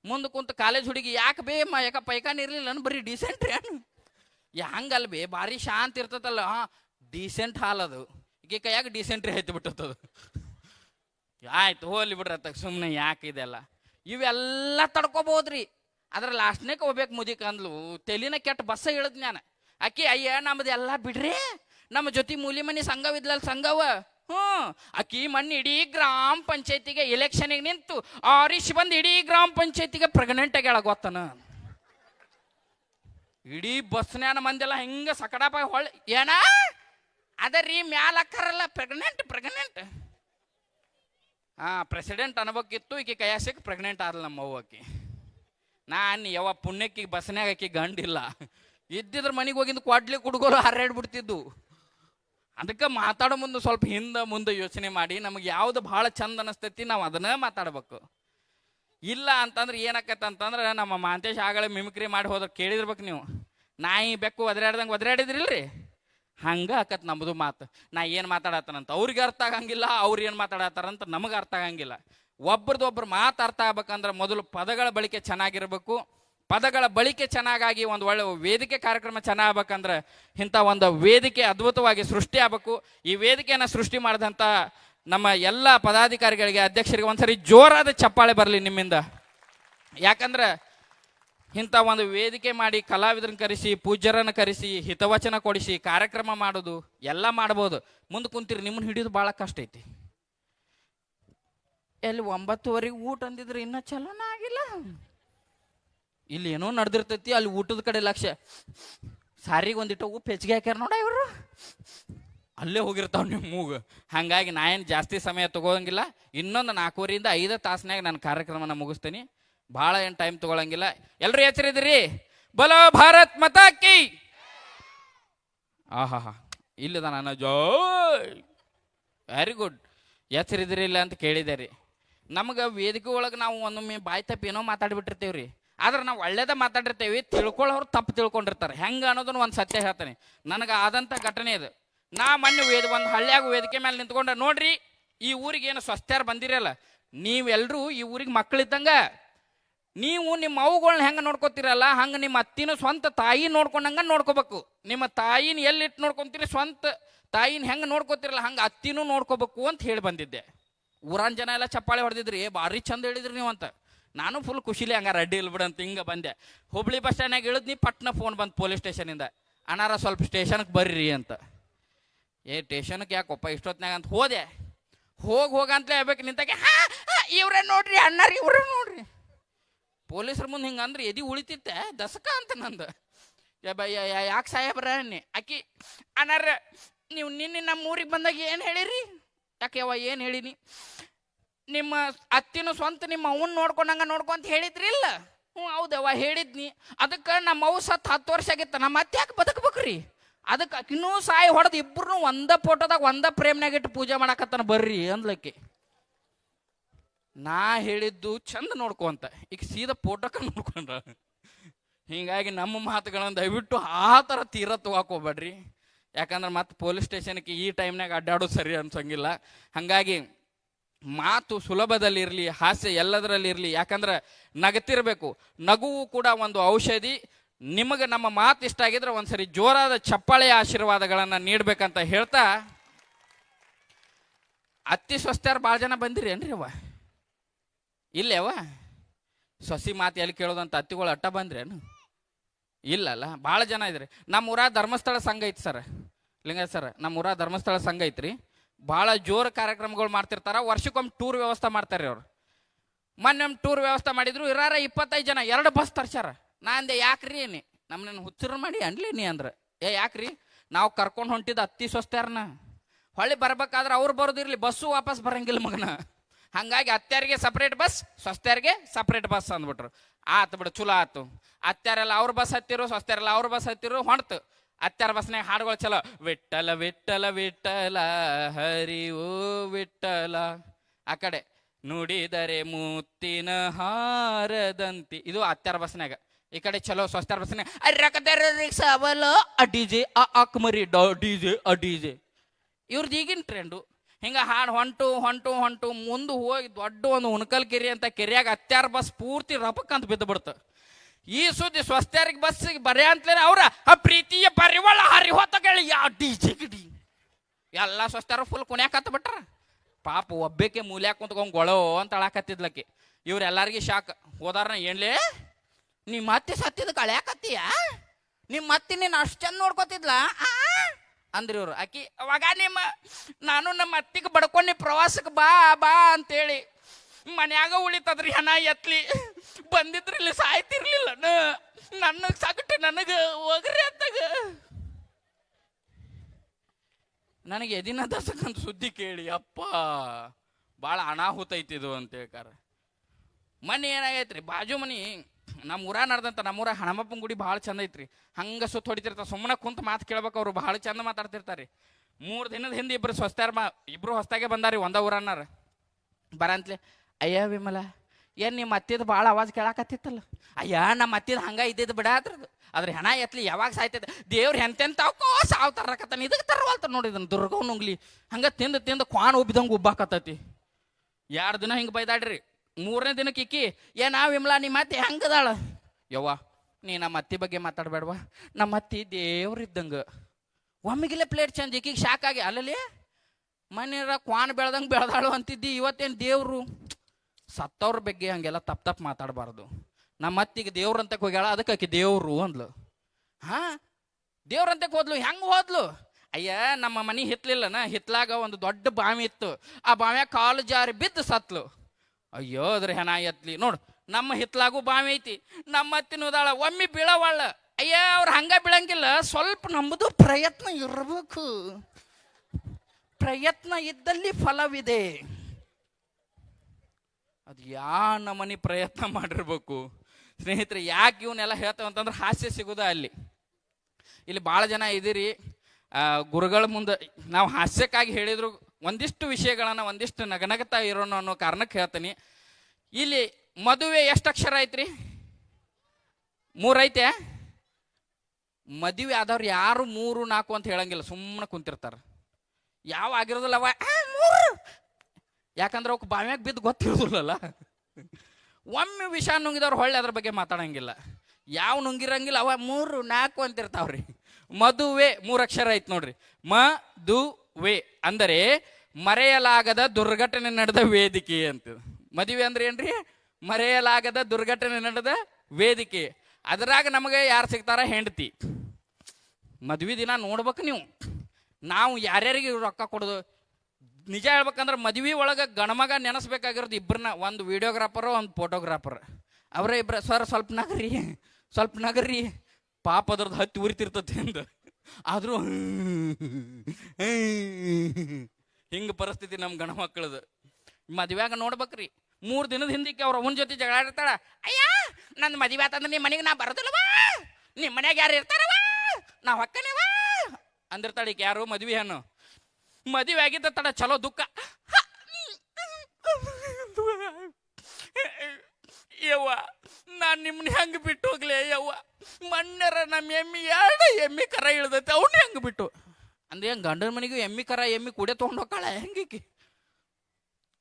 ಮುಂದೆ ಕುಂತ ಕಾಲೇಜ್ ಹುಡುಗಿ ಯಾಕೆ ಬೇ ಯಾಕಪ್ಪ ಯಾಕ ಪೈಕಾನ್ ಇರ್ಲಿಲ್ಲ ಬರೀ ಡಿಸೆಂಟ್ರಿ ಅನ್. ಹಂಗಲ್ ಬೇ ಭಾರಿ ಶಾಂತ ಇರ್ತತಲ್ಲ ಡೀಸೆಂಟ್ ಹಾಲ್ ಅದು. ಈಗ ಕೈಯಾಗ ಡಿಸೆಂಟ್ರಿ ಐತಿ ಬಿಟ್ಟದ ಆಯ್ತು, ಹೋಗ್ಲಿ ಬಿಡ್ರಿ ಅತ್ತ ಸುಮ್ಮನೆ ಯಾಕೆ ಇದೆಲ್ಲ. ಇವೆಲ್ಲ ತಡ್ಕೋಬೋದ್ರಿ. ಅದ್ರ ಲಾಸ್ಟ್ನೇಕ್ ಹೋಗ್ಬೇಕು ಮುದಿಕ್ ಅಂದ್ಲು. ತೆಲಿನ ಕೆಟ್ಟ ಬಸ್ಸ ಇಳಿದ್ ನಾನು ಅಕ್ಕಿ ಅಯ್ಯ, ನಮ್ದು ಎಲ್ಲ ಬಿಡ್ರಿ. ನಮ್ಮ ಜೊತೆ ಮೂಲಿ ಮನಿ ಸಂಘವಿದ್ಲಲ್ಲ ಸಂಘವ. ಹ್ಞೂ. ಅಕ್ಕಿ ಮಣ್ಣು ಇಡೀ ಗ್ರಾಮ ಪಂಚಾಯತಿಗೆ ಎಲೆಕ್ಷನಿಗೆ ನಿಂತು, ಆರಿಶ್ ಬಂದು ಇಡೀ ಗ್ರಾಮ ಪಂಚಾಯತಿಗೆ ಪ್ರೆಗ್ನೆಂಟ್ ಆಗ್ಯಾಳ ಗೊತ್ತನ ಇಡೀ ಬಸ್ನ್ಯಾನ ಮಂದೆಲ್ಲ ಹಿಂಗೆ ಸಕಡಾಪ ಹೊಳ್ ಏನ? ಅದರಿ ಮ್ಯಾಲ ಅಕ್ಕರಲ್ಲ ಪ್ರೆಗ್ನೆಂಟ್ ಪ್ರೆಗ್ನೆಂಟ್ ಹಾ ಪ್ರೆಸಿಡೆಂಟ್ ಅನ್ಬೇಕಿತ್ತು, ಈಕೆ ಕೈಯಾಸಕ್ಕೆ ಪ್ರೆಗ್ನೆಂಟ್ ಆದ್ಲ ನಮ್ಮ ಅವ್ವಕಿ ನಾನು ಯಾವ ಪುಣ್ಯಕ್ಕೆ, ಬಸ್ನ್ಯಾಗ ಆಕಿ ಗಂಡಿಲ್ಲ. ಇದ್ದಿದ್ರ ಮನೆಗೆ ಹೋಗಿದ್ದು ಕೊಡ್ಲಿ ಕುಡ್ಗೋಲು ಬಿಡ್ತಿದ್ದು. ಅದಕ್ಕೆ ಮಾತಾಡೋ ಮುಂದೆ ಸ್ವಲ್ಪ ಹಿಂದೆ ಮುಂದೆ ಯೋಚನೆ ಮಾಡಿ, ನಮಗೆ ಯಾವ್ದು ಭಾಳ ಚಂದ ಅನಿಸ್ತೈತಿ, ನಾವು ಅದನ್ನ ಮಾತಾಡ್ಬೇಕು. ಇಲ್ಲ ಅಂತಂದ್ರೆ ಏನಾಕತ್ತ ಅಂತಂದ್ರೆ ನಮ್ಮ ಮಾಂತೇಶ್ ಆಗಳ ಮಿಮಿಕ್ರಿ ಮಾಡಿ ಹೋದ್ರೆ ಕೇಳಿದಿರ್ಬೇಕು ನೀವು. ನಾಯಿ ಬೆಕ್ಕು ಒದರಾಡ್ದಂಗೆ ಒದರಾಡಿದ್ರಿಲ್ರಿ? ಹಂಗ ಆಕತ್ ನಮ್ಮದು ಮಾತು. ನಾ ಏನು ಮಾತಾಡತ್ತಾನಂತ ಅವ್ರಿಗೆ ಅರ್ಥ ಆಗಂಗಿಲ್ಲ, ಅವ್ರು ಏನು ಮಾತಾಡತ್ತಾರಂತ ನಮಗೆ ಅರ್ಥ ಆಗಂಗಿಲ್ಲ. ಒಬ್ರದೊಬ್ರು ಒಬ್ರು ಮಾತು ಅರ್ಥ ಆಗ್ಬೇಕಂದ್ರೆ ಮೊದಲು ಪದಗಳ ಬಳಿಕೆ ಚೆನ್ನಾಗಿರಬೇಕು. ಪದಗಳ ಬಳಿಕೆ ಚೆನ್ನಾಗಾಗಿ ಒಂದು ಒಳ್ಳೆ ವೇದಿಕೆ ಕಾರ್ಯಕ್ರಮ ಚೆನ್ನಾಗಬೇಕಂದ್ರೆ ಇಂಥ ಒಂದು ವೇದಿಕೆ ಅದ್ಭುತವಾಗಿ ಸೃಷ್ಟಿ ಆಗಬೇಕು. ಈ ವೇದಿಕೆಯನ್ನು ಸೃಷ್ಟಿ ಮಾಡಿದಂಥ ನಮ್ಮ ಎಲ್ಲ ಪದಾಧಿಕಾರಿಗಳಿಗೆ, ಅಧ್ಯಕ್ಷರಿಗೆ ಒಂದ್ಸರಿ ಜೋರಾದ ಚಪ್ಪಾಳೆ ಬರಲಿ ನಿಮ್ಮಿಂದ. ಯಾಕಂದ್ರೆ ಇಂಥ ಒಂದು ವೇದಿಕೆ ಮಾಡಿ ಕಲಾವಿದರನ್ನ ಕರೆಸಿ, ಪೂಜ್ಯರನ್ನು ಕರೆಸಿ, ಹಿತವಚನ ಕೊಡಿಸಿ, ಕಾರ್ಯಕ್ರಮ ಮಾಡೋದು ಎಲ್ಲ ಮಾಡ್ಬೋದು. ಮುಂದೆ ಕುಂತಿರಿ, ನಿಮ್ಮನ್ನ ಹಿಡಿಯೋದು ಭಾಳ ಕಷ್ಟ ಐತಿ. ಎಲ್ಲಿ ಒಂಬತ್ತುವರೆಗೆ ಊಟ ಅಂದಿದ್ರೆ ಇನ್ನೂ ಚಲನ ಆಗಿಲ್ಲ. ಇಲ್ಲಿ ಏನೋ ನಡೆದಿರ್ತೈತಿ, ಅಲ್ಲಿ ಊಟದ ಕಡೆ ಲಕ್ಷ್ಯ ಸಾರಿಗೆ ಒಂದಿಟ್ಟು ಉಪ್ಪು ಹೆಚ್ಚಿಗೆ ಹಾಕ್ಯಾರ ನೋಡ ಇವರು. ಅಲ್ಲೇ ಹೋಗಿರ್ತಾವ ನಿಮ್ಮ ಮೂಗು. ಹಾಗಾಗಿ ನಾ ಏನು ಜಾಸ್ತಿ ಸಮಯ ತಗೋಂಗಿಲ್ಲ. ಇನ್ನೊಂದು ನಾಲ್ಕೂರಿಂದ ಐದು ತಾಸ್ನಾಗ ನಾನು ಕಾರ್ಯಕ್ರಮನ ಮುಗಿಸ್ತೀನಿ. ಭಾಳ ಏನು ಟೈಮ್ ತಗೊಳಂಗಿಲ್ಲ. ಎಲ್ಲರೂ ಎಚ್ಚರಿದ್ರಿ ಬಲೋ ಭಾರತ್ ಮತಾಕಿ ಆಹಾ ಹಾ ಇಲ್ಲದ ನಾನು ಜೋ ವೆರಿ ಗುಡ್ ಎಚ್ಚರಿದ್ರಿ ಇಲ್ಲ ಅಂತ ಕೇಳಿದೆ ರೀ. ನಮಗೆ ವೇದಿಕೆ ಒಳಗೆ ನಾವು ಒಂದೊಮ್ಮೆ ಬಾಯ್ ತಪ್ಪಿ ಏನೋ ಮಾತಾಡ್ಬಿಟ್ಟಿರ್ತೀವಿ ರೀ. ಆದ್ರೆ ನಾವು ಒಳ್ಳೇದ ಮಾತಾಡಿರ್ತೇವೆ ತಿಳ್ಕೊಳ್ಳೋರು ತಪ್ಪು ತಿಳ್ಕೊಂಡಿರ್ತಾರೆ. ಹೆಂಗೆ ಅನ್ನೋದನ್ನ ಒಂದು ಸತ್ಯ ಹೇಳ್ತಾನೆ. ನನಗೆ ಆದಂಥ ಘಟನೆ ಇದು. ನಾ ಮೊನ್ನೆ ವೇದ ಒಂದು ಹಳ್ಳಿಯಾಗ ವೇದಿಕೆ ಮೇಲೆ ನಿಂತ್ಕೊಂಡ, ನೋಡ್ರಿ, ಈ ಊರಿಗೆ ಏನು ಸ್ವಸ್ಥ್ಯಾರ ಬಂದಿರಲ್ಲ. ನೀವೆಲ್ಲರೂ ಈ ಊರಿಗೆ ಮಕ್ಕಳಿದ್ದಂಗ, ನೀವು ನಿಮ್ಮ ಅವುಗಳನ್ನ ಹೆಂಗೆ ನೋಡ್ಕೋತೀರಲ್ಲ, ಹಂಗೆ ನಿಮ್ಮ ಅತ್ತಿನ ಸ್ವಂತ ತಾಯಿ ನೋಡ್ಕೊಂಡಂಗ ನೋಡ್ಕೋಬೇಕು. ನಿಮ್ಮ ತಾಯಿನ ಎಲ್ಲಿಟ್ಟು ನೋಡ್ಕೊಂತೀರಿ, ಸ್ವಂತ ತಾಯಿನ ಹೆಂಗೆ ನೋಡ್ಕೋತಿರಲ್ಲ, ಹಂಗೆ ಅತ್ತಿನೂ ನೋಡ್ಕೋಬೇಕು ಅಂತ ಹೇಳಿ ಬಂದಿದ್ದೆ. ಊರಾನ್ ಜನ ಎಲ್ಲ ಚಪ್ಪಾಳೆ ಹೊಡೆದಿದ್ರಿ ಭಾರಿ ಚಂದ ಹೇಳಿದ್ರಿ ನೀವು ಅಂತ. ನಾನು ಫುಲ್ ಖುಷಿಲಿ ಹಂಗ ರೆಡ್ಡಿ ಇಲ್ಲ ಬಿಡಂತ ಹಿಂಗೆ ಬಂದೆ. ಹುಬ್ಳಿ ಬಸ್ ಸ್ಟ್ಯಾಂಡ್ನಾಗ ಇಳಿದ್ನಿ ಪಟ್ನ ಫೋನ್ ಬಂತು ಪೊಲೀಸ್ ಸ್ಟೇಷನಿಂದ ಅನಾರ ಸ್ವಲ್ಪ ಸ್ಟೇಷನ್ಗೆ ಬರ್ರಿ ಅಂತ. ಏ ಟೇಷನ್ಗೆ ಯಾಕಪ್ಪ ಇಷ್ಟೊತ್ತಿನಾಗ ಅಂತ ಹೋದೆ. ಹೋಗಿ ಹೋಗಂತಲೇ ಹೇಳ್ಬೇಕು ನಿಂತಾಗೆ, ಹಾ ಇವ್ರೇ ನೋಡ್ರಿ, ಅಣ್ಣಾರಿ ಇವ್ರೇ ನೋಡ್ರಿ. ಪೊಲೀಸ್ರ ಮುಂದೆ ಹಿಂಗೆ ಅಂದ್ರೆ ಎದಿ ಉಳಿತಿತ್ತೆ, ದಸಕ ಅಂತ ನಂದು. ಯಾಕೆ ಸಾಹೇಬ್ರ ನೀ ಆಕಿ, ಅಣ್ಣಾರ, ನೀವು ನಿನ್ನೆ ನಮ್ಮ ಊರಿಗೆ ಬಂದಾಗ ಏನು ಹೇಳಿರಿ? ಯಾಕೆ ಯಾವ ಏನು ಹೇಳಿನಿ? ನಿಮ್ಮ ಅತ್ತಿನ ಸ್ವಂತ ನಿಮ್ಮ ಅವನ್ ನೋಡ್ಕೊಂಡಂಗ ನೋಡ್ಕೊಂತ ಹೇಳಿದ್ರಿ ಇಲ್ಲ ಹ್ಞೂ ಹೌದವ್ವ ಹೇಳಿದ್ನಿ. ಅದಕ್ಕೆ ನಮ್ಮ ಅವು ಸತ್ತು ಹತ್ತು ವರ್ಷ ಆಗಿತ್ತು. ನಮ್ಮ ಅತ್ತೆ ಯಾಕೆ ಬದುಕ್ಬೇಕ್ರಿ? ಅದಕ್ಕೆ ಇನ್ನೂ ಸಾಯಿ ಹೊಡೆದು ಇಬ್ಬರು ಒಂದ ಫೋಟೋದಾಗ ಒಂದ ಪ್ರೇಮ್ನಾಗ ಇಟ್ಟು ಪೂಜೆ ಮಾಡಕತ್ತಾನ ಬರ್ರಿ ಅಂದ್ಲಕ್ಕೆ. ನಾ ಹೇಳಿದ್ದು ಚಂದ ನೋಡ್ಕೊಂತ ಈಗ ಸೀದಾ ಫೋಟೋಕ ನೋಡ್ಕೊಂಡ್ರ. ಹೀಗಾಗಿ ನಮ್ಮ ಮಾತುಗಳನ್ನು ದಯವಿಟ್ಟು ಆ ಥರ ತೀರ ಹೋಗ್ಬೇಡ್ರಿ. ಯಾಕಂದ್ರೆ ಮತ್ತೆ ಪೊಲೀಸ್ ಸ್ಟೇಷನ್ಗೆ ಈ ಟೈಮ್ನಾಗ ಅಡ್ಡಾಡೋದು ಸರಿ ಅನ್ಸಂಗಿಲ್ಲ. ಹಾಗಾಗಿ ಮಾತು ಸುಲಭದಲ್ಲಿರಲಿ, ಹಾಸ್ಯ ಎಲ್ಲದರಲ್ಲಿರಲಿ, ಯಾಕಂದ್ರೆ ನಗತಿರ್ಬೇಕು. ನಗುವು ಕೂಡ ಒಂದು ಔಷಧಿ ನಿಮಗೆ ನಮ್ಮ ಮಾತು ಇಷ್ಟ ಆಗಿದ್ರೆ ಒಂದ್ಸರಿ ಜೋರಾದ ಚಪ್ಪಾಳೆಯ ಆಶೀರ್ವಾದಗಳನ್ನು ನೀಡ್ಬೇಕಂತ ಹೇಳ್ತಾ, ಅತ್ತಿ ಸ್ವಸ್ಥರು ಭಾಳ ಜನ ಬಂದಿರಿ ಏನ್ರಿ ಅವ ಇಲ್ಲೇವ ಸೊಸಿ ಮಾತು ಎಲ್ಲಿ ಕೇಳೋದಂತ ಅತ್ತಿಗಳು ಅಟ್ಟ ಬಂದ್ರೇನು ಇಲ್ಲಲ್ಲ ಭಾಳ ಜನ ಇದ್ರಿ. ನಮ್ಮ ಊರ ಧರ್ಮಸ್ಥಳ ಸಂಘ ಐತಿ ಸರ್. ಲಿಂಗ ಸರ್, ನಮ್ಮ ಊರ ಧರ್ಮಸ್ಥಳ ಸಂಘ ಐತ್ರಿ. ಭಾಳ ಜೋರು ಕಾರ್ಯಕ್ರಮಗಳು ಮಾಡ್ತಿರ್ತಾರ, ವರ್ಷಕ್ಕೊಮ್ಮೆ ಟೂರ್ ವ್ಯವಸ್ಥೆ ಮಾಡ್ತಾರೆ ಅವ್ರು. ಮೊನ್ನೆ ಟೂರ್ ವ್ಯವಸ್ಥೆ ಮಾಡಿದ್ರು, ಇರಾರ ಇಪ್ಪತ್ತೈದು ಜನ, ಎರಡು ಬಸ್ ತರ್ಸ್ಯಾರ. ನಾ ಅಂದೆ, ಯಾಕ್ರಿ ನೀ? ನಮ್ಮನ್ನ ಹುಚ್ಚರು ಮಾಡಿ ಅನ್ಲಿ ನೀ ಅಂದ್ರೆ. ಏ, ಯಾಕ್ರಿ? ನಾವು ಕರ್ಕೊಂಡು ಹೊಂಟಿದ್ದು ಅತ್ತಿ ಸ್ವಸ್ತಾರನ ಹೊಳ್ಳಿ ಬರ್ಬೇಕಾದ್ರೆ ಅವ್ರು ಬರೋದಿರ್ಲಿ ಬಸ್ಸು ವಾಪಸ್ ಬರಂಗಿಲ್ಲ ಮಗನ. ಹಂಗಾಗಿ ಅತ್ಯಾರಿಗೆ ಸಪ್ರೇಟ್ ಬಸ್ ಸ್ವಸ್ಥ್ಯಾರಿಗೆ ಸಪ್ರೇಟ್ ಬಸ್ ಅಂದ್ಬಿಟ್ರು. ಆತು ಬಿಡು, ಚಲೋ ಆತು. ಅತ್ಯಾರೆಲ್ಲ ಅವ್ರ ಬಸ್ ಹತ್ತಿರು ಸ್ವಸ್ಥ್ಯಾರೆಲ್ಲ ಅವ್ರ ಬಸ್ ಹತ್ತಿರು ಹೊಣ್ತು ಅತ್ಯಾರ ಬಸ್ನಾಗ ಹಾಡುಗಳು ಚಲೋ ವಿಟ್ಟಲ ವಿಟ್ಟಲ ವಿಟ್ಟಲ ಹರಿ ಓ ವಿಟ್ಟಲ ಆ ಕಡೆ, ನುಡಿದರೆ ಮೂತ್ತಿನ ಹಾರದಂತಿ. ಇದು ಅತ್ಯಾರ ಬಸ್ನಾಗ ಈ ಕಡೆ ಚಲೋ ಸ್ವಸ್ಥರ ಬರ್ತಾನೆ ರಿಕ್ಷಾವಲ ಅ ಡಿ ಜೆ ಮರಿ ಡ, ಡಿ ಜೆ ಅ ಡಿ ಜೆ. ಇವ್ರದ್ದು ಈಗಿನ ಟ್ರೆಂಡು ಹಿಂಗೆ ಹಾಡು ಹೊಂಟು ಹೊಂಟು ಹೊಂಟು, ಮುಂದೆ ಹೋಗಿ ದೊಡ್ಡ ಒಂದು ಉಣಕಲ್ ಕೆರೆ ಅಂತ ಕೆರೆಯಾಗ ಅತ್ಯಾರ ಬಸ್ ಪೂರ್ತಿ ರಪಕ್ ಅಂತ ಬಿದ್ದು ಬಿಡ್ತು. ಈ ಸುದ್ದಿ ಸ್ವಸ್ಥರಿಗೆ ಬಸ್ಸಿಗೆ ಬರೇ ಅಂತಲೇ ಅವ್ರ ಆ ಪ್ರೀತಿಯ ಪರಿವಳ ಹರಿ ಹೊತ್ತಗಳು ಯಾ ಡಿ ಜೆ ಗಿಡಿ. ಎಲ್ಲ ಸ್ವಸ್ಥರು ಫುಲ್ ಕುಣ್ಯಾಕತ್ತ ಬಿಟ್ರ. ಪಾಪ ಒಬ್ಬಕ್ಕೆ ಮೂಲ್ಯಾಕ ಕುಂತ್ಕೊಂಡು ಗೊಳೋ ಅಂತ ಅಳಾಕತ್ತಿದ್ಲಕ್ಕೆ ಇವ್ರೆಲ್ಲರಿಗೆ ಶಾಕ್. ಹೋದಾರ ಏನ್ಲೇ? ನೀ ಮತ್ತೆ ಸತ್ತಿದ ಕಳ್ಯಾಕತ್ತೀಯ ನಿಮ್ಮ ಮತ್ತೆ ನೀನು ಅಷ್ಟು ಚಂದ ನೋಡ್ಕೋತಿದ್ಲ? ಅಂದ್ರಿ ಇವ್ರು. ಆಕಿ, ಅವಾಗ ನಿಮ್ಮ, ನಾನು ನಮ್ಮ ಅತ್ತಿಗೆ ಬಡ್ಕೊಂಡು ಪ್ರವಾಸಕ್ಕೆ ಬಾ ಬಾ ಅಂತೇಳಿ ಮನ್ಯಾಗ ಉಳಿತದ್ರಿ ಹಣ ಎತ್ಲಿ. ಬಂದಿದ್ರಲ್ಲಿ ಸಾಯ್ತಿರ್ಲಿಲ್ಲ ನನ್ನ ಸಗಟು ನನಗೆ ಹೋಗ್ರಿ ಅತ್ತಾಗ ನನಗೆ ಎದಿನ ದಸಕಂತ ಸುದ್ದಿ ಕೇಳಿ, ಅಪ್ಪ ಭಾಳ ಅನಾಹುತ ಐತಿದು ಅಂತ ಹೇಳ್ಕಾರ. ಮನೆ ಏನಾಗೈತ್ರಿ? ಬಾಜು ಮನಿ ನಮ್ಮ ಊರ ನಡ್ದಂತ, ನಮ್ಮೂರ ಹಣಮಪ್ಪನ ಗುಡಿ ಭಾಳ ಚಂದ ಐತ್ರಿ. ಹಂಗ ಸುತ್ತ ಹೊಡಿತಿರ್ತಾರೆ ಸುಮ್ಮನೆ ಕುಂತ ಮಾತು ಕೇಳ್ಬೇಕು ಅವ್ರು ಭಾಳ ಚಂದ ಮಾತಾಡ್ತಿರ್ತಾರೆ. ಮೂರು ದಿನದ ಹಿಂದೆ ಇಬ್ರು ಸ್ವಸ್ತಾರ ಮಾ, ಇಬ್ರು ಹೊಸ್ತಾಗೆ ಬಂದಾರಿ ಒಂದ ಊರನ್ನಾರ. ಬರಂತ್ಲೆ, ಅಯ್ಯ ವಿಮಲ, ಏನ್ ನಿಮ್ಮ ಅತ್ತಿದ ಭಾಳ ಆವಾಜ್ ಕೇಳಾಕತ್ತಿತ್ತಲ್ಲ? ಅಯ್ಯ ನಮ್ಮ ಅತ್ತಿದ ಹಂಗ ಇದ್ದಿದ್ದು ಬಿಡ ಅದ್ರದ್ದು ಅದ್ರ ಹೆಣ ಎತ್ಲಿ ಯಾವಾಗ ಸಾಯ್ತದೆ? ದೇವ್ರ ಹೆಂತೆಂತಾವಕೋ ಸಾವು ತರಕತ್ತಾನ ಇದಕ್ಕೆ ತರವಲ್ತ ನೋಡಿದನ್ ದುರ್ಗವ್ ನುಂಗ್ಲಿ. ಹಂಗ ತಿಂದು ತಿಂದು ಕ್ವಾನ್ ಉಬ್ಬಿದಂಗೆ ಉಬ್ಬಾಕತ್ತತಿ. ಎರಡು ದಿನ ಹಿಂಗೆ ಬೈದಾಡ್ರಿ? ಮೂರನೇ ದಿನಕ್ಕೆ ಇಕ್ಕಿ ಏನಾ ವಿಮಲಾ ನಿಮ್ಮ ಅತ್ತೆ ಹೆಂಗದಾಳ? ಯವ್ವ, ನೀ ನಮ್ಮ ಅತ್ತಿ ಬಗ್ಗೆ ಮಾತಾಡಬೇಡವಾ. ನಮ್ಮ ಅತ್ತಿ ದೇವ್ರಿದ್ದಂಗೆ ಒಮ್ಮಿಗಿಲೆ ಪ್ಲೇಟ್ ಚೇಂಜ್ ಈಕಿಗೆ ಶಾಕಾಗಿ ಅಲ್ಲಲ್ಲಿ ಮನೆಯರ ಕ್ವಾನ್ ಬೆಳ್ದಂಗೆ ಬೆಳೆದಾಳು ಅಂತಿದ್ದಿ, ಇವತ್ತೇನು ದೇವರು? ಸತ್ತವ್ರ ಬಗ್ಗೆ ಹಂಗೆಲ್ಲ ತಪ್ಪು ತಪ್ಪು ಮಾತಾಡಬಾರ್ದು. ನಮ್ಮ ಅತ್ತಿಗೆ ದೇವ್ರಂತಕ್ಕೆ ಹೋಗ್ಯಾಳ, ಅದಕ್ಕೆ ಆಕಿ ದೇವ್ರು ಅಂದ್ಲು. ಹಾ ದೇವ್ರಂತಕ್ಕೆ ಹೋದ್ಲು, ಹೆಂಗೆ ಹೋದ್ಲು? ಅಯ್ಯ, ನಮ್ಮ ಮನೆ ಹಿತ್ಲಿಲ್ಲನ, ಹಿತ್ಲಾಗ ಒಂದು ದೊಡ್ಡ ಬಾವಿ ಇತ್ತು. ಆ ಬಾವಿಯಾಗ ಕಾಲು ಜಾರಿ ಬಿದ್ದು ಸತ್ಲು. ಅಯ್ಯೋ, ಅದ್ರ ಹೆಣ ಎತ್ಲಿ. ನೋಡು, ನಮ್ಮ ಹಿತ್ಲಾಗೂ ಬಾವಿ ಐತಿ. ನಮ್ಮ ಅತ್ತಿನದಾಳ ಒಮ್ಮೆ ಬೀಳವಾಳ ಅಯ್ಯ, ಅವ್ರು ಹಂಗ ಬೀಳಂಗಿಲ್ಲ. ಸ್ವಲ್ಪ ನಮ್ಮದು ಪ್ರಯತ್ನ ಇರಬೇಕು. ಪ್ರಯತ್ನ ಇದ್ದಲ್ಲಿ ಫಲವಿದೆ. ಅದು ಯಾ ನಮನಿ ಪ್ರಯತ್ನ ಮಾಡಿರ್ಬೇಕು. ಸ್ನೇಹಿತರೆ, ಯಾಕೆ ಇವನ್ನೆಲ್ಲ ಹೇಳ್ತೇವೆ ಅಂತಂದ್ರೆ ಹಾಸ್ಯ ಸಿಗೋದ ಅಲ್ಲಿ. ಇಲ್ಲಿ ಭಾಳ ಜನ ಇದ್ದೀರಿ. ಗುರುಗಳ ಮುಂದೆ ನಾವು ಹಾಸ್ಯಕ್ಕಾಗಿ ಹೇಳಿದ್ರು ಒಂದಿಷ್ಟು ವಿಷಯಗಳನ್ನು ಒಂದಿಷ್ಟು ನಗನಗತಾ ಇರೋಣ ಅನ್ನೋ ಕಾರಣಕ್ಕೆ ಹೇಳ್ತೀನಿ. ಇಲ್ಲಿ ಮದುವೆ ಎಷ್ಟು ಅಕ್ಷರ ಐತ್ರಿ? ಮೂರೈತೆ ಮದುವೆ ಆದವ್ರು ಯಾರು ಮೂರು, ನಾಲ್ಕು ಅಂತ ಹೇಳಂಗಿಲ್ಲ, ಸುಮ್ಮನೆ ಕುಂತಿರ್ತಾರೆ. ಯಾವ ಆಗಿರೋದಿಲ್ಲ ಅವ? ಮೂರು! ಯಾಕಂದ್ರೆ ಅವಕ್ಕೆ ಬಾವ್ಯಾಗ ಬಿದ್ದು ಗೊತ್ತಿರೋದಿಲ್ಲಲ್ಲ. ಒಮ್ಮೆ ವಿಷ ನುಂಗಿದವ್ರು ಹೊಳ್ಳಿ ಅದ್ರ ಬಗ್ಗೆ ಮಾತಾಡಂಗಿಲ್ಲ. ಯಾವ ನುಂಗಿರಂಗಿಲ್ಲ, ಅವ ಮೂರು, ನಾಲ್ಕು ಅಂತಿರ್ತಾವ್ರಿ. ಮದುವೆ ಮೂರು ಅಕ್ಷರ ಐತೆ ನೋಡ್ರಿ. ಮ, ದು ವೆ, ಅಂದರೆ ಮರೆಯಲಾಗದ ದುರ್ಘಟನೆ ನಡೆದ ವೇದಿಕೆ ಅಂತ. ಮದುವೆ ಅಂದ್ರೆ ಏನ್ರಿ? ಮರೆಯಲಾಗದ ದುರ್ಘಟನೆ ನಡೆದ ವೇದಿಕೆ. ಅದ್ರಾಗ ನಮಗೆ ಯಾರು ಸಿಗ್ತಾರ? ಹೆಂಡತಿ. ಮದ್ವೆ ದಿನ ನೋಡ್ಬೇಕು ನೀವು. ನಾವು ಯಾರ್ಯಾರಿಗೆ ರೊಕ್ಕ ಕೊಡೋದು? ನಿಜ ಹೇಳ್ಬೇಕಂದ್ರೆ ಮದ್ವೆ ಒಳಗೆ ಗಣಮಗ ನೆನೆಸ್ಬೇಕಾಗಿರೋದು ಇಬ್ಬರನ್ನ ಒಂದು ವಿಡಿಯೋಗ್ರಾಫರು ಒಂದು ಫೋಟೋಗ್ರಾಫರ್ ಅವರೇ ಇಬ್ಬರ ಸರ್, ಸ್ವಲ್ಪ ನಗರಿ ಸ್ವಲ್ಪ ನಗರಿ. ಪಾಪ ಅದ್ರದ್ದು ಹತ್ತಿ ಉರಿತಿರ್ತತಿ ಅಂತ ಆದರೂ ಹಿಂಗೆ ಪರಿಸ್ಥಿತಿ ನಮ್ಮ ಗಣ ಮಕ್ಕಳದು ಮದುವೆಯಾಗ ನೋಡ್ಬೇಕ್ರಿ. ಮೂರು ದಿನದ ಹಿಂದಕ್ಕೆ ಅವ್ರ ಅವನ ಜೊತೆ ಜಗಳ ಆಡ್ತಾಳ ಅಯ್ಯ ನನ್ನ ಮದುವೆ ಆತಂದ್ರೆ ನಿಮ್ಮ ಮನೆಗೆ ನಾ ಬರೋದಿಲ್ಲವಾ? ನಿಮ್ಮ ಮನ್ಯಾಗ ಯಾರು ಇರ್ತಾರವ? ನಾ ಹೊಕ್ಕನೇವಾ? ಅಂದಿರ್ತಾಳೆ ಈಕೆ ಯಾರು ಮದುವೆ ಹಣ್ಣು. ಮದುವೆ ಆಗಿದ್ದ ತಡ ಚಲೋ ದುಃಖ. ಯವ್ವ, ನಾನು ನಿಮ್ಮನ್ನ ಹೆಂಗೆ ಬಿಟ್ಟು ಹೋಗ್ಲಿ ಯವ್ವ? ಮಣ್ಣರ ನಮ್ಮ ಎಮ್ಮಿ ಎರಡು ಎಮ್ಮಿ ಕರ ಇಳ್ದೈತೆ ಅವನ್ನ ಹೆಂಗೆ ಬಿಟ್ಟು? ಅಂದ್ರೆ ಹೆಂಗೆ ಗಂಡನ ಮನೆಗೂ ಎಮ್ಮಿ ಕರ, ಎಮ್ಮಿ ಕುಡೆ ತೊಗೊಂಡು ಹೋಗ್ತಾಳ, ಹೆಂಗೀಕಿ?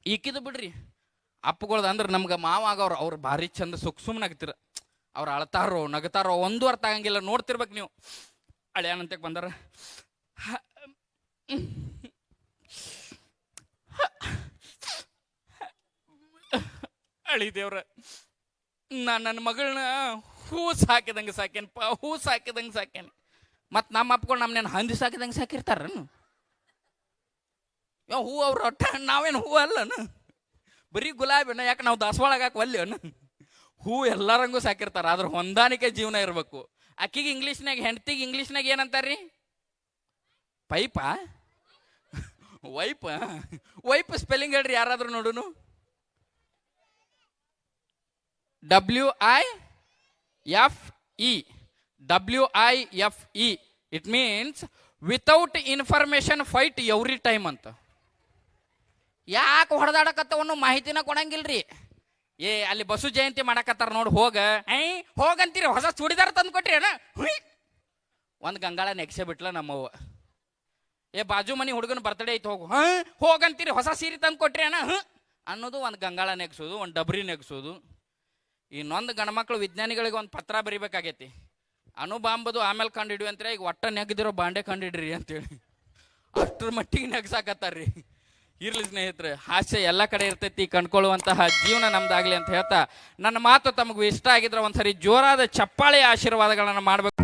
ಈಕಿದು ಬಿಡ್ರಿ, ಅಪ್ಪಗಳ್ದು ಅಂದ್ರೆ ನಮ್ಗೆ ಮಾವ ಆಗವ್ರು, ಅವ್ರು ಭಾರಿ ಚಂದ ಸುಖ ಸುಮ್ಮನಾಗ್ತಿರ ಅವ್ರು ಅಳ್ತಾರೋ, ನಗತಾರೋ, ಒಂದು ಅರ್ಥ ಆಗಂಗಿಲ್ಲ ನೋಡ್ತಿರ್ಬೇಕು ನೀವು. ಹಳೆಯನಂತಕ್ಕೆ ಬಂದಾರ. ಅಳಿದೇವ್ರ ನಾನು ನನ್ನ ಮಗಳನ್ನ ಹೂ ಸಾಕಿದಂಗೆ ಸಾಕೇನಪ್ಪ ಹೂ ಸಾಕಿದಂಗೆ ಸಾಕೇನೆ ಮತ್ತು ನಮ್ಮ ಅಪ್ಪಗಳು ನಮ್ಮನ್ನ ಹಂದಿ ಸಾಕಿದಂಗೆ ಸಾಕಿರ್ತಾರನು? ಯಾವ ಹೂ ಅವ್ರ ಒಟ್ಟ ನಾವೇನು ಹೂ ಅಲ್ಲನು? ಬರೀ ಗುಲಾಬಿನ, ಯಾಕೆ ನಾವು ದಾಸವಾಳಗೆ ಹಾಕಿ ಹೂ ಎಲ್ಲರಂಗೂ ಸಾಕಿರ್ತಾರ, ಆದ್ರೆ ಹೊಂದಾಣಿಕೆ ಜೀವನ ಇರಬೇಕು. ಅಕ್ಕಿಗೆ ಇಂಗ್ಲೀಷ್ನಾಗ, ಹೆಂಡ್ತಿಗೆ ಇಂಗ್ಲೀಷ್ನಾಗ ಏನಂತಾರ್ರಿ? ಪೈಪ? ವೈಪ? ವೈಪ್ ಸ್ಪೆಲ್ಲಿಂಗ್ ಹೇಳ್ರಿ ಯಾರಾದ್ರೂ ನೋಡುನು? W I F E W I F E it means without information fight every time ಅಂತ. ಯಾಕೆ ಹೊಡೆದಾಡಕತ್ತವನು ಮಾಹಿತಿನ ಕೊಡಂಗಿಲ್ರಿ? ಏ, ಅಲ್ಲಿ ಬಸು ಜಯಂತಿ ಮಾಡಕತ್ತಾರ ನೋಡಿ, ಹೋಗ. ಐ ಹೋಗಂತೀರಿ, ಹೊಸ ಚೂಡಿದಾರ ತಂದು ಕೊಟ್ರಿ ಅಣ್ಣ ಒಂದು ಗಂಗಾಳ ನೆಗ್ಸೆ ಬಿಟ್ಲ ನಮ್ಮವ್ವ. ಏ, ಬಾಜು ಮನೆ ಹುಡುಗನ ಬರ್ತಡೇ ಐತೆ, ಹೋಗು. ಹಾ, ಹೋಗಂತೀರಿ, ಹೊಸ ಸೀರೆ ತಂದು ಕೊಟ್ರಿ ಅಣ್ಣ ಹ್ಞೂ ಅನ್ನೋದು ಒಂದು ಗಂಗಾಳ ನೆಗ್ಸೋದು, ಒಂದು ಡಬ್ರಿ ನೆಗ್ಸೋದು. ಇನ್ನೊಂದು ಗಣಮಕ್ಳು ವಿಜ್ಞಾನಿಗಳಿಗೆ ಒಂದು ಪತ್ರ ಬರಿಬೇಕಾಗೈತಿ. ಅಣುಬಾಂಬದು ಆಮೇಲೆ ಕಂಡು ಅಂತಾರೆ ಈಗ ಒಟ್ಟ ನೆಗ್ದಿರೋ ಬಾಂಡೆ ಕಂಡಿಡ್ರಿ ಅಂತೇಳಿ ಅಷ್ಟ್ರ ಮಟ್ಟಿಗೆ ನೆಗ್ಸಾಕತ್ತಾರ್ರಿ. ಇರ್ಲಿ ಸ್ನೇಹಿತರೆ ಹಾಸ್ಯ ಎಲ್ಲ ಕಡೆ ಇರ್ತೈತಿ, ಕಂಡ್ಕೊಳ್ಳುವಂತಹ ಜೀವನ ನಮ್ದಾಗ್ಲಿ ಅಂತ ಹೇಳ್ತಾ, ನನ್ನ ಮಾತು ತಮಗೂ ಇಷ್ಟ ಆಗಿದ್ರೆ ಒಂದ್ಸರಿ ಜೋರಾದ ಚಪ್ಪಾಳೆ ಆಶೀರ್ವಾದಗಳನ್ನು ಮಾಡ್ಬೇಕು.